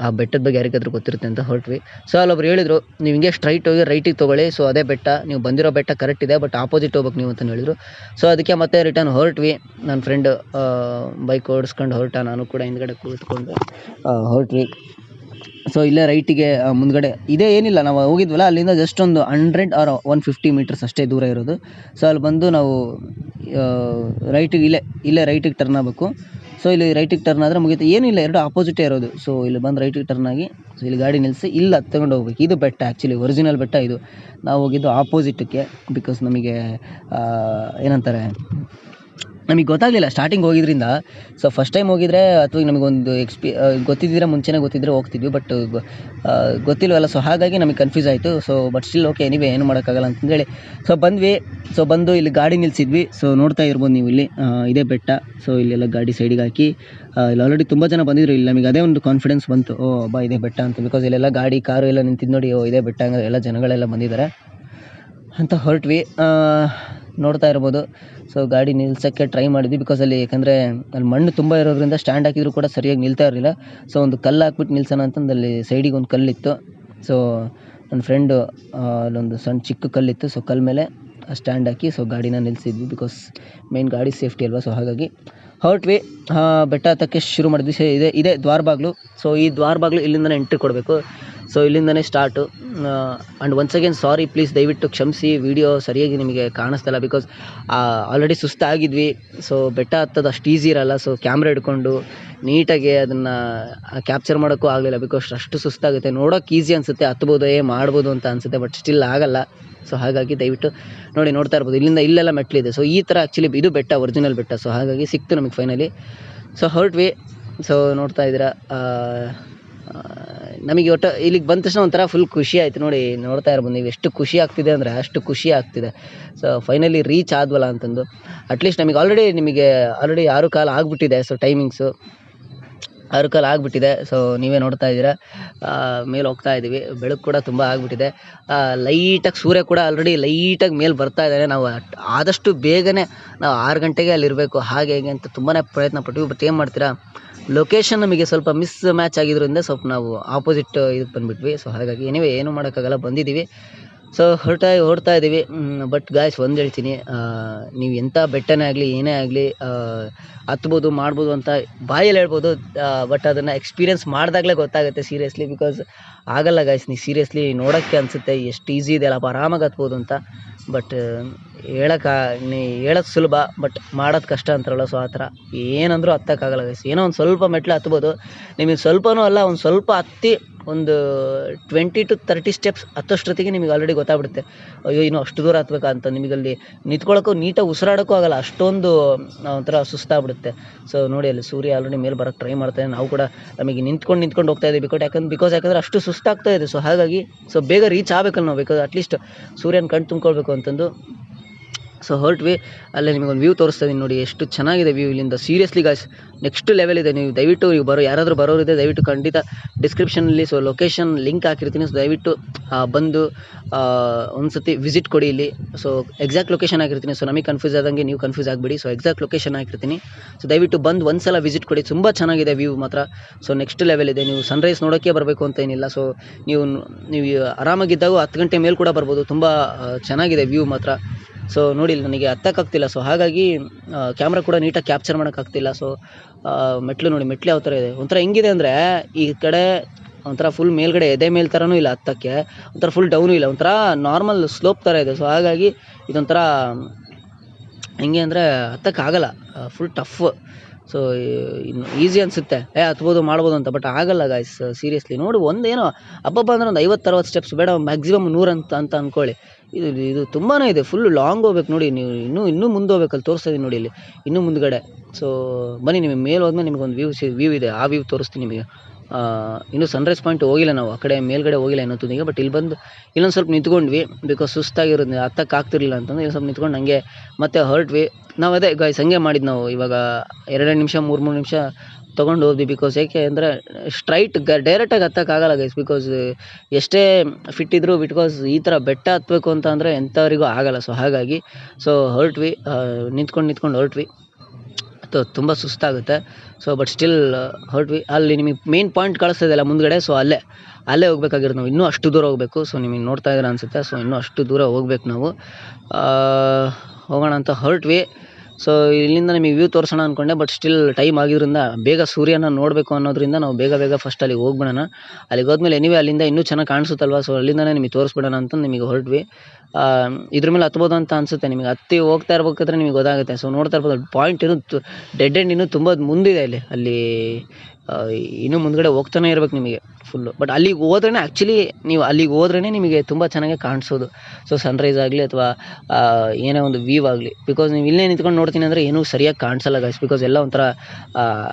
ಆ ಬೆಟ್ಟದ ಬಗ್ಗೆ ಯಾರಿಗಾದ್ರೂ ಗೊತ್ತಿರುತ್ತೆ ಅಂತ ಹೊರಟ್ವಿ. ಸೊ ಅಲ್ಲೊಬ್ರು ಹೇಳಿದರು, ನೀವು ಹಿಂಗೆ ಸ್ಟ್ರೈಟ್ ಹೋಗಿ ರೈಟಿಗೆ ತೊಗೊಳ್ಳಿ. ಸೊ ಅದೇ ಬೆಟ್ಟ ನೀವು ಬಂದಿರೋ ಬೆಟ್ಟ ಕರೆಕ್ಟ್ ಇದೆ ಬಟ್ ಆಪೋಸಿಟ್ ಹೋಗ್ಬೇಕು ನೀವು ಅಂತ ಹೇಳಿದ್ರು. ಸೊ ಅದಕ್ಕೆ ಮತ್ತೆ ರಿಟರ್ನ್ ಹೊರಟ್ವಿ. ನನ್ನ ಫ್ರೆಂಡ್ ಬೈಕ್ ಓಡಿಸ್ಕೊಂಡು ಹೊರಟ. ನಾನು ಕೂಡ ಹಿಂದ್ಗಡೆ ಕೂತ್ಕೊಂಡು ಹೊರಟ್ವಿ. ಸೊ ಇಲ್ಲೇ ರೈಟಿಗೆ ಮುಂದ್ಗಡೆ. ಇದೇ ಏನಿಲ್ಲ, ನಾವು ಹೋಗಿದ್ವಲ್ಲ, ಅಲ್ಲಿಂದ ಜಸ್ಟ್ ಒಂದು hundred or one fifty meters ಅಷ್ಟೇ ದೂರ ಇರೋದು. ಸೊ ಅಲ್ಲಿ ಬಂದು ನಾವು ರೈಟಿಗೆ ಇಲ್ಲೇ ಇಲ್ಲೇ ರೈಟಿಗೆ ಟರ್ನ್ ಆಗಬೇಕು. ಸೊ ಇಲ್ಲಿ ರೈಟಿಗೆ ಟರ್ನ್ ಆದರೆ ಮುಗಿತು. ಏನಿಲ್ಲ, ಎರಡು ಆಪೋಸಿಟೇ ಇರೋದು. ಸೊ ಇಲ್ಲಿ ಬಂದು ರೈಟಿಗೆ ಟರ್ನ್ ಆಗಿ ಸೊ ಇಲ್ಲಿ ಗಾಡಿ ನಿಲ್ಲಿಸಿ ಇಲ್ಲಿ, ತಗೊಂಡು ಹೋಗ್ಬೇಕು. ಇದು ಬೆಟ್ಟ ಆ್ಯಕ್ಚುಲಿ ಒರಿಜಿನಲ್ ಬೆಟ್ಟ ಇದು. ನಾವು ಹೋಗಿದ್ದು ಆಪೋಸಿಟಕ್ಕೆ ಬಿಕಾಸ್ ನಮಗೆ ಏನಂತಾರೆ ನಮಗೆ ಗೊತ್ತಾಗಲಿಲ್ಲ ಸ್ಟಾರ್ಟಿಂಗ್ ಹೋಗಿದ್ರಿಂದ. ಸೊ ಫಸ್ಟ್ ಟೈಮ್ ಹೋಗಿದ್ರೆ ಅಥವಾ ನಮಗೊಂದು ಎಕ್ಸ್ಪಿ ಗೊತ್ತಿದ್ದಿದ್ರೆ ಮುಂಚೆನೇ ಗೊತ್ತಿದ್ದರೆ ಹೋಗ್ತಿದ್ವಿ ಬಟ್ ಗೊತ್ತಿಲ್ವಲ್ಲ ಸೊ ಹಾಗಾಗಿ ನಮಗೆ ಕನ್ಫ್ಯೂಸ್ ಆಯಿತು. So but still okay anyway ಏನು ಮಾಡೋಕ್ಕಾಗಲ್ಲ ಅಂತಂದೇಳಿ. ಸೊ ಬಂದ್ವಿ. ಸೊ ಬಂದು ಇಲ್ಲಿ ಗಾಡಿ ನಿಲ್ಲಿಸಿದ್ವಿ ಸೊ ನೋಡ್ತಾ ಇರ್ಬೋದು ನೀವು ಇಲ್ಲಿ. ಇದೇ ಬೆಟ್ಟ. ಸೊ ಇಲ್ಲೆಲ್ಲ ಗಾಡಿ ಸೈಡಿಗೆ ಹಾಕಿ. ಇಲ್ಲಿ ಆಲ್ರೆಡಿ ತುಂಬ ಜನ ಬಂದಿದ್ರು. ಇಲ್ಲಿ ನಮಗೆ ಅದೇ ಒಂದು ಕಾನ್ಫಿಡೆನ್ಸ್ ಬಂತು. ಓ ಬಾ ಇದೇ ಬೆಟ್ಟ ಅಂತ. ಬಿಕಾಸ್ ಇಲ್ಲೆಲ್ಲ ಗಾಡಿ, ಕಾರು ಎಲ್ಲ ನಿಂತಿದ್ದು ನೋಡಿ, ಓ, ಇದೇ ಬೆಟ್ಟ ಹಂಗಾರೆ ಎಲ್ಲ ಜನಗಳೆಲ್ಲ ಬಂದಿದ್ದಾರೆ. ಅಂತ ಹೊರಟ್ವಿ. ನೋಡ್ತಾ ಇರ್ಬೋದು. ಸೊ ಗಾಡಿ ನಿಲ್ಸೋಕ್ಕೆ ಟ್ರೈ ಮಾಡಿದ್ವಿ ಬಿಕಾಸ್ ಅಲ್ಲಿ ಯಾಕಂದರೆ ಅಲ್ಲಿ ಮಣ್ಣು ತುಂಬ ಇರೋದ್ರಿಂದ ಸ್ಟ್ಯಾಂಡ್ ಹಾಕಿದ್ರು ಕೂಡ ಸರಿಯಾಗಿ ನಿಲ್ತಾ ಇರಲಿಲ್ಲ. ಸೊ ಒಂದು ಕಲ್ಲು ಹಾಕ್ಬಿಟ್ಟು ನಿಲ್ಸೋಣ ಅಂತಂದು ಅಲ್ಲಿ ಸೈಡಿಗೆ ಒಂದು ಕಲ್ಲಿತ್ತು ಸೊ ನನ್ನ ಫ್ರೆಂಡು ಅಲ್ಲೊಂದು ಸಣ್ಣ ಚಿಕ್ಕ ಕಲ್ಲಿತ್ತು ಸೊ ಕಲ್ಲು ಮೇಲೆ ಸ್ಟ್ಯಾಂಡ್ ಹಾಕಿ ಸೊ ಗಾಡಿನ ನಿಲ್ಲಿಸಿದ್ವಿ ಬಿಕಾಸ್ ಮೇನ್ ಗಾಡಿ ಸೇಫ್ಟಿ ಅಲ್ವಾ? ಸೊ ಹಾಗಾಗಿ ಹೊರಟ್ವಿ. ಬೆಟ್ಟ ಹತ್ತಕ್ಕೆ ಶುರು ಮಾಡಿದ್ವಿ. ಸೊ ಇದೆ, ಇದೇ ದ್ವಾರ ಬಾಗಿಲು ಸೊ ಈ ದ್ವಾರ ಬಾಗಿಲು ಇಲ್ಲಿಂದನೇ ಎಂಟ್ರಿ ಕೊಡಬೇಕು. ಸೊ ಇಲ್ಲಿಂದನೇ start and once again sorry please ದಯವಿಟ್ಟು ಕ್ಷಮಿಸಿ. ವಿಡಿಯೋ ಸರಿಯಾಗಿ ನಿಮಗೆ ಕಾಣಿಸ್ತಿಲ್ಲ ಬಿಕಾಸ್ ಆಲ್ರೆಡಿ ಸುಸ್ತಾಗಿದ್ವಿ. ಸೊ ಬೆಟ್ಟ ಹತ್ತೋದು ಅಷ್ಟು ಈಸಿ ಇರಲ್ಲ. ಸೊ ಕ್ಯಾಮ್ರಾ ಹಿಡ್ಕೊಂಡು ನೀಟಾಗಿ ಅದನ್ನು ಕ್ಯಾಪ್ಚರ್ ಮಾಡೋಕ್ಕೂ ಆಗಲಿಲ್ಲ ಬಿಕಾಸ್ ಅಷ್ಟು ಸುಸ್ತಾಗುತ್ತೆ. ನೋಡೋಕೆ ಈಸಿ ಅನಿಸುತ್ತೆ. ಹತ್ಬೋದು, ಏ, ಮಾಡ್ಬೋದು ಅಂತ ಅನಿಸುತ್ತೆ ಬಟ್ ಸ್ಟಿಲ್ ಆಗಲ್ಲ. ಸೊ ಹಾಗಾಗಿ ದಯವಿಟ್ಟು ನೋಡಿ, ನೋಡ್ತಾ ಇರ್ಬೋದು. ಇಲ್ಲಿಂದ ಇಲ್ಲೆಲ್ಲ ಮೆಟ್ಲಿದೆ. ಸೊ ಈ ಥರ ಆ್ಯಕ್ಚುಲಿ ಇದು ಬೆಟ್ಟ ಒರಿಜಿನಲ್ ಬೆಟ್ಟ. ಸೊ ಹಾಗಾಗಿ ಸಿಕ್ತು ನಮಗೆ ಫೈನಲಿ ಸೊ ಹೊರಟ್ವಿ ಸೊ ನೋಡ್ತಾ ಇದ್ದೀರಾ. ನಮಗೆ ಒಟ್ಟು ಇಲ್ಲಿಗೆ ಬಂದ ತಕ್ಷಣ ಒಂಥರ ಫುಲ್ ಖುಷಿ ಆಯಿತು ನೋಡಿ, ನೋಡ್ತಾ ಇರ್ಬೋದು ನೀವು ಎಷ್ಟು ಖುಷಿ ಆಗ್ತಿದೆ ಅಂದರೆ ಅಷ್ಟು ಖುಷಿ ಆಗ್ತಿದೆ. ಸೊ ಫೈನಲಿ ರೀಚ್ ಆದ್ವಲ್ಲ ಅಂತಂದು. ಅಟ್ಲೀಸ್ಟ್ ನಮಗೆ ಆಲ್ರೆಡಿ ನಿಮಗೆ ಆಲ್ರೆಡಿ ಆರು ಕಾಲು ಆಗಿಬಿಟ್ಟಿದೆ ಸೊ ಟೈಮಿಂಗ್ಸು ಆರು ಕಾಲು ಆಗಿಬಿಟ್ಟಿದೆ ಸೊ ನೀವೇ ನೋಡ್ತಾ ಇದ್ದೀರಾ. ಮೇಲೆ ಹೋಗ್ತಾ ಇದ್ದೀವಿ, ಬೆಳಕು ಕೂಡ ತುಂಬ ಆಗಿಬಿಟ್ಟಿದೆ. ಲೈಟಾಗಿ ಸೂರ್ಯ ಕೂಡ ಆಲ್ರೆಡಿ ಲೈಟಾಗಿ ಮೇಲೆ ಬರ್ತಾ ಇದ್ದಾನೆ. ನಾವು ಆದಷ್ಟು ಬೇಗನೆ ನಾವು ಆರು ಗಂಟೆಗೆ ಅಲ್ಲಿರಬೇಕು, ಹಾಗೆ ಹೇಗೆ ಅಂತ ತುಂಬಾ ಪ್ರಯತ್ನ ಪಟ್ವಿ ಬಟ್ ಏನು ಮಾಡ್ತೀರಾ? ಲೊಕೇಶನ್ ನಮಗೆ ಸ್ವಲ್ಪ ಮಿಸ್ ಮ್ಯಾಚ್ ಆಗಿದ್ರಿಂದ ಸ್ವಲ್ಪ ನಾವು ಆಪೋಸಿಟ್ ಇದಕ್ಕೆ ಬಂದುಬಿಟ್ವಿ. ಸೊ ಹಾಗಾಗಿ ಏನಿವೆ ಏನು ಮಾಡೋಕ್ಕಾಗಲ್ಲ ಬಂದಿದ್ದೀವಿ ಸೊ ಹೊರಟ, ಹೊರಡ್ತಾ ಇದ್ದೀವಿ ಬಟ್ ಗಾಯ್ಸ್ ಒಂದು ಹೇಳ್ತೀನಿ. ನೀವು ಎಂಥ ಬೆಟ್ಟನೇ ಆಗಲಿ, ಏನೇ ಆಗಲಿ ಹತ್ಬೋದು, ಮಾಡ್ಬೋದು ಅಂತ ಬಾಯಲ್ಲಿ ಹೇಳ್ಬೋದು. ಬಟ್ ಅದನ್ನು ಎಕ್ಸ್ಪೀರಿಯನ್ಸ್ ಮಾಡಿದಾಗಲೇ ಗೊತ್ತಾಗುತ್ತೆ ಸೀರಿಯಸ್ಲಿ ಬಿಕಾಸ್ ಆಗಲ್ಲ ಗಾಯ್ಸ್ ನೀವು ಸೀರಿಯಸ್ಲಿ ನೋಡೋಕ್ಕೆ ಅನಿಸುತ್ತೆ. ಎಷ್ಟು ಈಸಿ ಇದೆಯಲ್ಲಪ್ಪ ಆರಾಮಾಗಿ ಹತ್ಬೋದು ಅಂತ. ಬಟ್ ಹೇಳಕ್ಕೆ ನೀ ಹೇಳೋದು ಸುಲಭ ಬಟ್ ಮಾಡೋದು ಕಷ್ಟ ಅಂತಾರಲ್ಲ ಸೊ ಆ ಥರ. ಏನಂದರೂ ಹತ್ತಕ್ಕಾಗಲ್ಲ ಗೈಸ್ ಏನೋ ಒಂದು ಸ್ವಲ್ಪ ಮೆಟ್ಲು ಹತ್ಬೋದು. ನಿಮಗೆ ಸ್ವಲ್ಪನೂ ಅಲ್ಲ, ಒಂದು ಸ್ವಲ್ಪ ಹತ್ತಿ, ಒಂದು ಟ್ವೆಂಟಿ ಟು ತರ್ಟಿ ಸ್ಟೆಪ್ಸ್ ಹತ್ತೋಷ್ಟೊತ್ತಿಗೆ ನಿಮಗೆ ಆಲ್ರೆಡಿ ಗೊತ್ತಾಗ್ಬಿಡುತ್ತೆ. ಅಯ್ಯೋ, ಇನ್ನು ಅಷ್ಟು ದೂರ ಹತ್ಬೇಕಾ ಅಂತ ನಿಮಗಲ್ಲಿ ನಿಂತ್ಕೊಳ್ಳೋಕ್ಕೂ ನೀಟಾಗಿ ಉಸಿರಾಡೋಕ್ಕೂ ಆಗಲ್ಲ, ಅಷ್ಟೊಂದು ಒಂಥರ ಸುಸ್ತಾಗ್ಬಿಡುತ್ತೆ. ಸೊ ನೋಡಿ, ಅಲ್ಲಿ ಸೂರ್ಯ ಆಲ್ರೆಡಿ ಮೇಲೆ ಬರೋಕ್ಕೆ ಟ್ರೈ ಮಾಡ್ತಾನೆ ನಾವು ಕೂಡ ನಮಗೆ ನಿಂತ್ಕೊಂಡು ನಿಂತ್ಕೊಂಡು ಹೋಗ್ತಾ ಇದ್ದೀವಿ ಬಿಕಾಸ್ ಯಾಕಂದ್ರೆ ಬಿಕಾಸ್ ಯಾಕಂದ್ರೆ ಅಷ್ಟು ಸುಸ್ತಾಗ್ತಾ ಇದೆ. ಸೊ ಹಾಗಾಗಿ ಸೊ ಬೇಗ ರೀಚ್ ಆಗಬೇಕಲ್ಲ ನಾವು ಬೇಕಾದ್ರೆ ಅಟ್ಲೀಸ್ಟ್ ಸೂರ್ಯನ ಕಣ್ಣು ತುಂಬ್ಕೊಳ್ಬೇಕು ಅಂತಂದು ಸೊ ಹೊರಟ್ವಿ ಅಲ್ಲೇ ನಿಮಗೆ ಒಂದು ವ್ಯೂ ತೋರಿಸ್ತಾ ಇದೀನಿ ನೋಡಿ, ಎಷ್ಟು ಚೆನ್ನಾಗಿದೆ ವ್ಯೂ ಇಲ್ಲಿಂದ. ಸೀರಿಯಸ್ಲಿ ಗಾಯ್ಸ್ ನೆಕ್ಸ್ಟ್ ಲೆವೆಲ್ ಇದೆ. ನೀವು ದಯವಿಟ್ಟು ನೀವು ಬರೋ, ಯಾರಾದರೂ ಬರೋರಿದೆ ದಯವಿಟ್ಟು ಖಂಡಿತ ಡಿಸ್ಕ್ರಿಪ್ಷನಲ್ಲಿ ಸೊ ಲೊಕೇಶನ್ ಲಿಂಕ್ ಹಾಕಿರ್ತೀನಿ. ಸೊ ದಯವಿಟ್ಟು ಬಂದು ಒಂದು ಸತಿ ವಿಸಿಟ್ ಕೊಡಿ ಇಲ್ಲಿ. ಸೊ ಎಕ್ಸಾಕ್ಟ್ ಲೊಕೇಶನ್ ಹಾಕಿರ್ತೀನಿ. ಸೊ ನಮಗೆ ಕನ್ಫ್ಯೂಸ್ ಆದಂಗೆ ನೀವು ಕನ್ಫ್ಯೂಸ್ ಆಗಬೇಡಿ. ಸೊ ಎಕ್ಸಾಕ್ಟ್ ಲೊಕೇಶನ್ ಹಾಕಿರ್ತೀನಿ. ಸೊ ದಯವಿಟ್ಟು ಬಂದು ಒಂದ್ಸಲ ವಿಸಿಟ್ ಕೊಡಿ. ತುಂಬ ಚೆನ್ನಾಗಿದೆ ವ್ಯೂ ಮಾತ್ರ. ಸೊ ನೆಕ್ಸ್ಟ್ ಲೆವೆಲ್ ಇದೆ. ನೀವು ಸನ್ರೈಸ್ ನೋಡೋಕ್ಕೆ ಬರಬೇಕು ಅಂತ ಏನಿಲ್ಲ. ಸೊ ನೀವು ನೀವು ಆರಾಮಾಗಿದ್ದಾಗ ಹತ್ತು ಗಂಟೆ ಮೇಲೆ ಕೂಡ ಬರ್ಬೋದು. ತುಂಬ ಚೆನ್ನಾಗಿದೆ ವ್ಯೂ ಮಾತ್ರ. ಸೊ ನೋಡಿ ನನಗೆ ಹತ್ತಕ್ಕಾಗ್ತಿಲ್ಲ ಸೊ ಹಾಗಾಗಿ ಕ್ಯಾಮ್ರಾ ಕೂಡ ನೀಟಾಗಿ ಕ್ಯಾಪ್ಚರ್ ಮಾಡೋಕ್ಕಾಗ್ತಿಲ್ಲ. ಸೊ ಮೆಟ್ಲು ನೋಡಿ, ಮೆಟ್ಲು ಯಾವ ಥರ ಇದೆ? ಒಂಥರ ಹೆಂಗಿದೆ ಅಂದರೆ, ಈ ಕಡೆ ಒಂಥರ ಫುಲ್ ಮೇಲ್ಗಡೆ ಎದೆ ಮೇಲ್ ಥರನೂ ಇಲ್ಲ ಹತ್ತಕ್ಕೆ ಒಂಥರ ಫುಲ್ ಡೌನು ಇಲ್ಲ, ಒಂಥರ ನಾರ್ಮಲ್ ಸ್ಲೋಪ್ ಥರ ಇದೆ. ಸೊ ಹಾಗಾಗಿ ಇದೊಂಥರ, ಹೆಂಗೆ ಅಂದರೆ ಹತ್ತಕ್ಕಾಗಲ್ಲ ಫುಲ್ ಟಫ್ ಸೊ ಇನ್ನು ಈಸಿ ಅನಿಸುತ್ತೆ. ಏ, ಹತ್ಬೋದು, ಮಾಡ್ಬೋದು ಅಂತ. ಬಟ್ ಆಗಲ್ಲ ಗಾಯ್ಸ್ ಸೀರಿಯಸ್ಲಿ ನೋಡಿ, ಒಂದೇನೋ, ಅಬ್ಬಬ್ಬ ಅಂದ್ರೆ ಒಂದು ಐವತ್ತು ಅರವತ್ತು ಸ್ಟೆಪ್ಸ್ ಬೇಡ ಮ್ಯಾಕ್ಸಿಮಮ್ ನೂರು ಅಂತ ಅಂತ ಅಂದ್ಕೊಳ್ಳಿ ಇದು ಇದು ತುಂಬಾ ಇದೆ. ಫುಲ್ ಲಾಂಗ್ ಹೋಗ್ಬೇಕು ನೋಡಿ. ನೀವು ಇನ್ನೂ ಇನ್ನೂ ಮುಂದೆ ಹೋಗ್ಬೇಕು. ಅಲ್ಲಿ ತೋರಿಸ್ತೀನಿ ನೋಡಿ ಇಲ್ಲಿ. ಇನ್ನೂ ಮುಂದ್ಗಡೆ. ಸೊ ಬನ್ನಿ, ನಿಮಗೆ ಮೇಲೆ ಹೋದ್ಮೇಲೆ ಒಂದು ವ್ಯೂ ವ್ಯೂ ಇದೆ. ಆ ವ್ಯೂ ತೋರಿಸ್ತೀನಿ ನಿಮಗೆ. ಇನ್ನೂ ಸನ್ರೈಸ್ ಪಾಯಿಂಟ್ ಹೋಗಿಲ್ಲ ನಾವು. ಆ ಕಡೆ ಮೇಲ್ಗಡೆ ಹೋಗಿಲ್ಲ ಇನ್ನೂ ತುದಿಗೆ ಬಟ್ ಇಲ್ಲಿ ಬಂದು ಇಲ್ಲೊಂದು ಸ್ವಲ್ಪ ನಿಂತ್ಕೊಂಡ್ವಿ ಬಿಕಾಸ್ ಸುಸ್ತಾಗಿರೋದು ಹತ್ತಕ್ಕೆ ಆಗ್ತಿರ್ಲಿಲ್ಲ ಅಂತಂದ್ರೆ ಇಲ್ಲಿ ಸ್ವಲ್ಪ ನಿಂತ್ಕೊಂಡು ಹಂಗೆ ಮತ್ತೆ ಹೊರಟ್ವಿ ನಾವು ಅದೇ ಗಾಯ್ಸ್ ಹಂಗೆ ಮಾಡಿದ್ದು ನಾವು. ಇವಾಗ ಎರಡೆರಡು ನಿಮಿಷ, ಮೂರು ಮೂರು ನಿಮಿಷ ತೊಗೊಂಡು ಹೋದ್ವಿ ಬಿಕಾಸ್ ಏಕೆ ಅಂದರೆ ಸ್ಟ್ರೈಟ್ ಗ ಡೈರೆಕ್ಟಾಗಿ ಹತ್ತಕ್ಕಾಗಲ್ಲ ಗೈಸ್ ಬಿಕಾಸ್ ಎಷ್ಟೇ ಫಿಟ್ ಇದ್ದರೂ ಬಿಕಾಸ್ ಈ ಥರ ಬೆಟ್ಟ ಹತ್ತಬೇಕು ಅಂತ ಅಂದರೆ ಎಂಥವರಿಗೂ ಆಗಲ್ಲ. ಸೊ ಹಾಗಾಗಿ ಸೊ ಹೊರಟ್ವಿ ನಿಂತ್ಕೊಂಡು ನಿಂತ್ಕೊಂಡು ಹೊರಟ್ವಿ ಅದು ತುಂಬ ಸುಸ್ತಾಗುತ್ತೆ. ಸೊ ಬಟ್ ಸ್ಟಿಲ್ ಹೊರಟ್ವಿ. ಅಲ್ಲಿ ನಿಮಗೆ ಮೇನ್ ಪಾಯಿಂಟ್ ಕಾಣಿಸ್ತಿದೆಯಲ್ಲ ಮುಂದ್ಗಡೆ ಸೊ ಅಲ್ಲೇ ಅಲ್ಲೇ ಹೋಗ್ಬೇಕಾಗಿರೋದು ನಾವು. ಇನ್ನೂ ಅಷ್ಟು ದೂರ ಹೋಗಬೇಕು. ಸೊ ನಿಮಗೆ ನೋಡ್ತಾ ಇದ್ದೀರ ಅನಿಸುತ್ತೆ. ಸೊ ಇನ್ನೂ ಅಷ್ಟು ದೂರ ಹೋಗ್ಬೇಕು ನಾವು. ಹೋಗೋಣ ಅಂತ ಹೊರಟ್ವಿ. ಸೊ ಇಲ್ಲಿಂದ ನಿಮಗೆ ವ್ಯೂ ತೋರಿಸೋಣ ಅಂದ್ಕೊಂಡೆ ಬಟ್ ಸ್ಟಿಲ್ ಟೈಮ್ ಆಗಿದ್ರಿಂದ ಬೇಗ ಸೂರ್ಯನ ನೋಡಬೇಕು ಅನ್ನೋದ್ರಿಂದ ನಾವು ಬೇಗ ಬೇಗ ಫಸ್ಟ್ ಅಲ್ಲಿಗೆ ಹೋಗ್ಬಿಡೋಣ. ಅಲ್ಲಿಗೆ ಹೋದ್ಮೇಲೆ ಎನಿವೆ ಅಲ್ಲಿಂದ ಇನ್ನೂ ಚೆನ್ನಾಗಿ ಕಾಣಿಸುತ್ತಲ್ವ? ಸೊ ಅಲ್ಲಿಂದನೇ ನಿಮಗೆ ತೋರಿಸ್ಬಿಡೋಣ ಅಂತ ನಿಮಗೆ ಹೊರಟ್ವಿ. ಇದ್ರ ಮೇಲೆ ಹತ್ಬೋದು ಅಂತ ಅನಿಸುತ್ತೆ. ನಿಮಗೆ ಹತ್ತಿ ಹೋಗ್ತಾ ಇರ್ಬೇಕಾದ್ರೆ ನಿಮಗೆ ಗೊತ್ತಾಗುತ್ತೆ. ಸೊ ನೋಡ್ತಾ ಇರ್ಬೋದು ಪಾಯಿಂಟ್ ಇನ್ನೂ ಡೆಡ್ ಎಂಡ್ ಇನ್ನೂ ತುಂಬ ಮುಂದಿದೆ ಇಲ್ಲಿ ಅಲ್ಲಿ ಇನ್ನೂ ಮುಂದ್ಗಡೆ ಹೋಗ್ತಾನೆ ಇರ್ಬೇಕು ನಿಮಗೆ ಫುಲ್ಲು ಬಟ್ ಅಲ್ಲಿಗೆ ಹೋದ್ರೇ ಆ್ಯಕ್ಚುಲಿ ನೀವು ಅಲ್ಲಿಗೆ ಹೋದ್ರೇ ನಿಮಗೆ ತುಂಬ ಚೆನ್ನಾಗಿ ಕಾಣಿಸೋದು. ಸೊ ಸನ್ರೈಸ್ ಆಗಲಿ ಅಥವಾ ಏನೇ ಒಂದು ವ್ಯೂ ಆಗಲಿ. ಬಿಕಾಸ್ ನೀವು ಇಲ್ಲೇ ನಿಂತ್ಕೊಂಡು ನೋಡ್ತೀನಿ ಅಂದರೆ ಏನೂ ಸರಿಯಾಗಿ ಕಾಣಿಸಲ್ಲ ಗೈಸ್ ಬಿಕಾಸ್ ಎಲ್ಲ ಒಂಥರ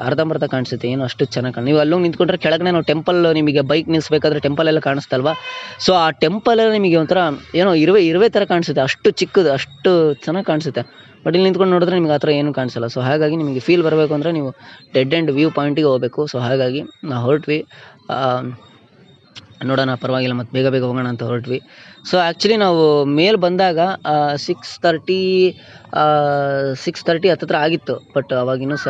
ಅರ್ಧಂಬರ್ಧ ಕಾಣಿಸುತ್ತೆ. ಏನು ಅಷ್ಟು ಚೆನ್ನಾಗಿ ಕಾಣ್ ನೀವು ಅಲ್ಲೋಗಿ ನಿಂತ್ಕೊಂಡ್ರೆ ಕೆಳಗಡೆ ನಾವು ಟೆಂಪಲ್ ನಿಮಗೆ ಬೈಕ್ ನಿಲ್ಲಿಸ್ಬೇಕಾದ್ರೆ ಟೆಂಪಲ್ ಎಲ್ಲ ಕಾಣಿಸ್ತಲ್ವಾ? ಸೊ ಆ ಟೆಂಪಲ್ ನಿಮಗೆ ಒಂಥರ, ಏನೋ ಇರುವೆ ಇರುವೆ ಥರ ಕಾಣಿಸುತ್ತೆ. ಅಷ್ಟು ಚಿಕ್ಕದು, ಅಷ್ಟು ಚೆನ್ನಾಗಿ ಕಾಣಿಸುತ್ತೆ. ಬಟ್ ಇಲ್ಲಿ ನಿಂತ್ಕೊಂಡು ನೋಡಿದ್ರೆ ನಿಮ್ಗೆ ಆ ಥರ ಏನೂ ಕಾಣಿಸಲ್ಲ. ಸೊ ಹಾಗಾಗಿ ನಿಮಗೆ ಫೀಲ್ ಬರಬೇಕು ಅಂದರೆ ನೀವು ಡೆಡ್ ಆ್ಯಂಡ್ ವ್ಯೂ ಪಾಯಿಂಟಿಗೆ ಹೋಗಬೇಕು. ಸೊ ಹಾಗಾಗಿ ನಾವು ಹೊರಟ್ವಿ. ನೋಡೋಣ, ಪರವಾಗಿಲ್ಲ, ಮತ್ತು ಬೇಗ ಬೇಗ ಹೋಗೋಣ ಅಂತ ಹೊರಟ್ವಿ. ಸೊ ಆ್ಯಕ್ಚುಲಿ ನಾವು ಮೇಲೆ ಬಂದಾಗ ಸಿಕ್ಸ್ ತರ್ಟಿ ಸಿಕ್ಸ್ ತರ್ಟಿ ಹತ್ತತ್ರ ಆಗಿತ್ತು. ಬಟ್ ಅವಾಗಿನ್ನೂ ಸ,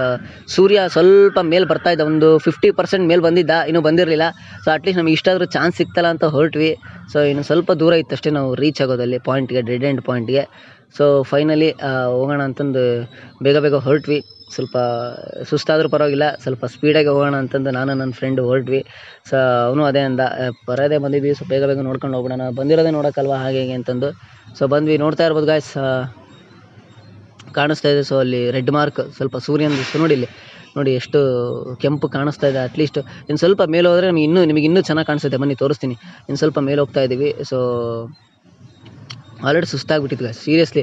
ಸೂರ್ಯ ಸ್ವಲ್ಪ ಮೇಲೆ ಬರ್ತಾ ಇದ್ದ. ಒಂದು ಫಿಫ್ಟಿ ಪರ್ಸೆಂಟ್ ಮೇಲೆ ಬಂದಿದ್ದ. ಇನ್ನೂ ಬಂದಿರಲಿಲ್ಲ. ಸೊ ಅಟ್ಲೀಸ್ಟ್ ನಮಗೆ ಇಷ್ಟಾದರೂ ಚಾನ್ಸ್ ಸಿಗ್ತಲ್ಲ ಅಂತ ಹೊರಟ್ವಿ. ಸೊ ಇನ್ನು ಸ್ವಲ್ಪ ದೂರ ಇತ್ತಷ್ಟೇ ನಾವು ರೀಚ್ ಆಗೋದಲ್ಲಿ ಪಾಯಿಂಟ್ಗೆ ಡೆಡ್ ಎಂಡ್ ಪಾಯಿಂಟ್ಗೆ ಸೊ ಫೈನಲಿ ಹೋಗೋಣ ಅಂತಂದು ಬೇಗ ಬೇಗ ಹೊರಟ್ವಿ. ಸ್ವಲ್ಪ ಸುಸ್ತಾದರೂ ಪರವಾಗಿಲ್ಲ, ಸ್ವಲ್ಪ ಸ್ಪೀಡಾಗಿ ಹೋಗೋಣ ಅಂತಂದು ನಾನು ನನ್ನ ಫ್ರೆಂಡು ಹೊರಟ್ವಿ. ಸೊ ಅವನು ಅದೇ ಅಂದ ಬರೋದೇ ಬಂದಿದ್ವಿ ಸೊ ಬೇಗ ಬೇಗ ನೋಡ್ಕೊಂಡು ಹೋಗ್ಬಿಡೋಣ. ಬಂದಿರೋದೇ ನೋಡೋಕ್ಕಲ್ವ ಹಾಗೆ ಹೀಗೆ ಅಂತಂದು. ಸೊ ಬಂದ್ವಿ, ನೋಡ್ತಾ ಇರ್ಬೋದು ಗಾಯ್ಸ್ ಕಾಣಿಸ್ತಾ ಇದೆ. ಸೊ ಅಲ್ಲಿ ರೆಡ್ ಮಾರ್ಕ್ ಸ್ವಲ್ಪ ಸೂರ್ಯನ ಸೊ ನೋಡಿ ಇಲ್ಲಿ ನೋಡಿ ಎಷ್ಟು ಕೆಂಪು ಕಾಣಿಸ್ತಾ ಇದೆ ಅಟ್ಲೀಸ್ಟ್ ಇನ್ನು ಸ್ವಲ್ಪ ಮೇಲೆ ಹೋದರೆ ನಮಗೆ ಇನ್ನೂ, ನಿಮಗೆ ಇನ್ನೂ ಚೆನ್ನಾಗಿ ಕಾಣಿಸುತ್ತೆ. ಬನ್ನಿ, ತೋರಿಸ್ತೀನಿ. ಇನ್ನು ಸ್ವಲ್ಪ ಮೇಲೆ ಹೋಗ್ತಾ ಇದ್ದೀವಿ ಸೊ ಆಲ್ರೆಡಿ ಸುಸ್ತಾಗ್ಬಿಟ್ಟಿದ್ವಿ ಸೀರಿಯಸ್ಲಿ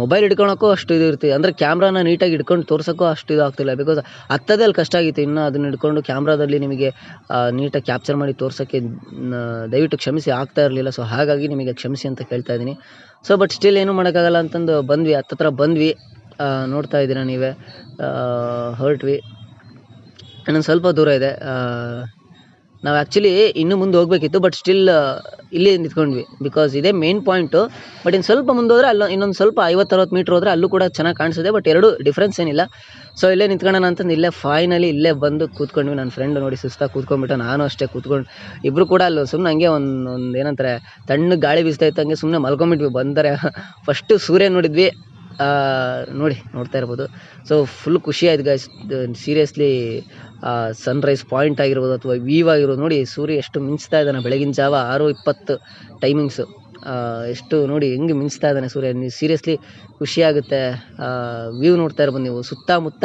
ಮೊಬೈಲ್ ಹಿಡ್ಕೊಳಕ್ಕೂ ಅಷ್ಟು ಇದು ಇರ್ತೀವಿ ಅಂದರೆ ಕ್ಯಾಮ್ರಾನ ನೀಟಾಗಿ ಹಿಡ್ಕೊಂಡು ತೋರ್ಸೋಕ್ಕೂ ಅಷ್ಟು ಇದು ಆಗ್ತಿಲ್ಲ. ಬಿಕಾಸ್ ಹತ್ತದೇ ಅಲ್ಲಿ ಕಷ್ಟ ಆಗಿತ್ತು. ಇನ್ನು ಅದನ್ನ ಹಿಡ್ಕೊಂಡು ಕ್ಯಾಮ್ರಾದಲ್ಲಿ ನಿಮಗೆ ನೀಟಾಗಿ ಕ್ಯಾಪ್ಚರ್ ಮಾಡಿ ತೋರ್ಸೋಕ್ಕೆ ದಯವಿಟ್ಟು ಕ್ಷಮಿಸಿ, ಆಗ್ತಾ ಇರಲಿಲ್ಲ. ಸೊ ಹಾಗಾಗಿ ನಿಮಗೆ ಕ್ಷಮಿಸಿ ಅಂತ ಕೇಳ್ತಾ ಇದ್ದೀನಿ. ಸೊ ಬಟ್ ಸ್ಟಿಲ್ ಏನೂ ಮಾಡೋಕ್ಕಾಗಲ್ಲ ಅಂತಂದು ಬಂದ್ವಿ. ಹತ್ತತ್ರ ಬಂದ್ವಿ. ನೋಡ್ತಾ ಇದ್ದೀರಾ ನೀವೇ. ಹೊರಟ್ವಿ. ಇನ್ನೊಂದು ಸ್ವಲ್ಪ ದೂರ ಇದೆ. ನಾವು ಆ್ಯಕ್ಚುಲಿ ಇನ್ನೂ ಮುಂದೆ ಹೋಗಬೇಕಿತ್ತು ಬಟ್ ಸ್ಟಿಲ್ ಇಲ್ಲೇ ನಿಂತ್ಕೊಂಡ್ವಿ. ಬಿಕಾಸ್ ಇದೇ ಮೇನ್ ಪಾಯಿಂಟು ಬಟ್ ಇನ್ನು ಸ್ವಲ್ಪ ಮುಂದೆ ಹೋದರೆ ಅಲ್ಲೋ, ಇನ್ನೊಂದು ಸ್ವಲ್ಪ ಐವತ್ತು ಅರವತ್ತು ಮೀಟ್ರ್ ಹೋದರೆ ಅಲ್ಲೂ ಕೂಡ ಚೆನ್ನಾಗಿ ಕಾಣಿಸಿದೆ ಬಟ್ ಎರಡು ಡಿಫ್ರೆನ್ಸ್ ಏನಿಲ್ಲ. ಸೊ ಇಲ್ಲೇ ನಿಂತ್ಕೊಳ್ಳೋಣ ಅಂತಂದು ಇಲ್ಲೇ ಫೈನಲಿ ಇಲ್ಲೇ ಬಂದು ಕೂತ್ಕೊಂಡ್ವಿ. ನನ್ನ ಫ್ರೆಂಡ್ ನೋಡಿ ಸುಸ್ತಾಗಿ ಕೂತ್ಕೊಂಡ್ಬಿಟ್ಟು, ನಾನು ಅಷ್ಟೇ ಕೂತ್ಕೊಂಡು ಇಬ್ಬರು ಕೂಡ ಅಲ್ಲೂ ಸುಮ್ಮನೆ ಹಂಗೆ ಒಂದು ಏನಂತಾರೆ, ತಣ್ಣಗೆ ಗಾಳಿ ಬೀಸ್ತಾ ಇತ್ತು, ಹಂಗೆ ಸುಮ್ಮನೆ ಮಲ್ಕೊಂಬಿಟ್ವಿ ಬಂದರೆ *laughs* ಫಸ್ಟು ಸೂರ್ಯ ನೋಡಿದ್ವಿ ನೋಡಿ, ನೋಡ್ತಾ ಇರ್ಬೋದು. ಸೊ ಫುಲ್ ಖುಷಿ ಆಯ್ತು ಗಾಯ್ಸ್ ಸೀರಿಯಸ್ಲಿ ಸನ್ರೈಸ್ ಪಾಯಿಂಟ್ ಆಗಿರ್ಬೋದು ಅಥವಾ ವೀವ್ ಆಗಿರ್ಬೋದು. ನೋಡಿ, ಸೂರ್ಯ ಎಷ್ಟು ಮಿಂಚ್ತಾ ಇದ್ದಾನೆ ಬೆಳಗಿನ ಜಾವ. ಆರು ಇಪ್ಪತ್ತು ಟೈಮಿಂಗ್ಸು ಎಷ್ಟು ನೋಡಿ, ಹೆಂಗೆ ಮಿಂಚ್ತಾ ಇದ್ದಾನೆ ಸೂರ್ಯ. ನೀವು ಸೀರಿಯಸ್ಲಿ ಖುಷಿಯಾಗುತ್ತೆ ವ್ಯೂ ನೋಡ್ತಾ ಇರ್ಬೋದು ನೀವು. ಸುತ್ತಮುತ್ತ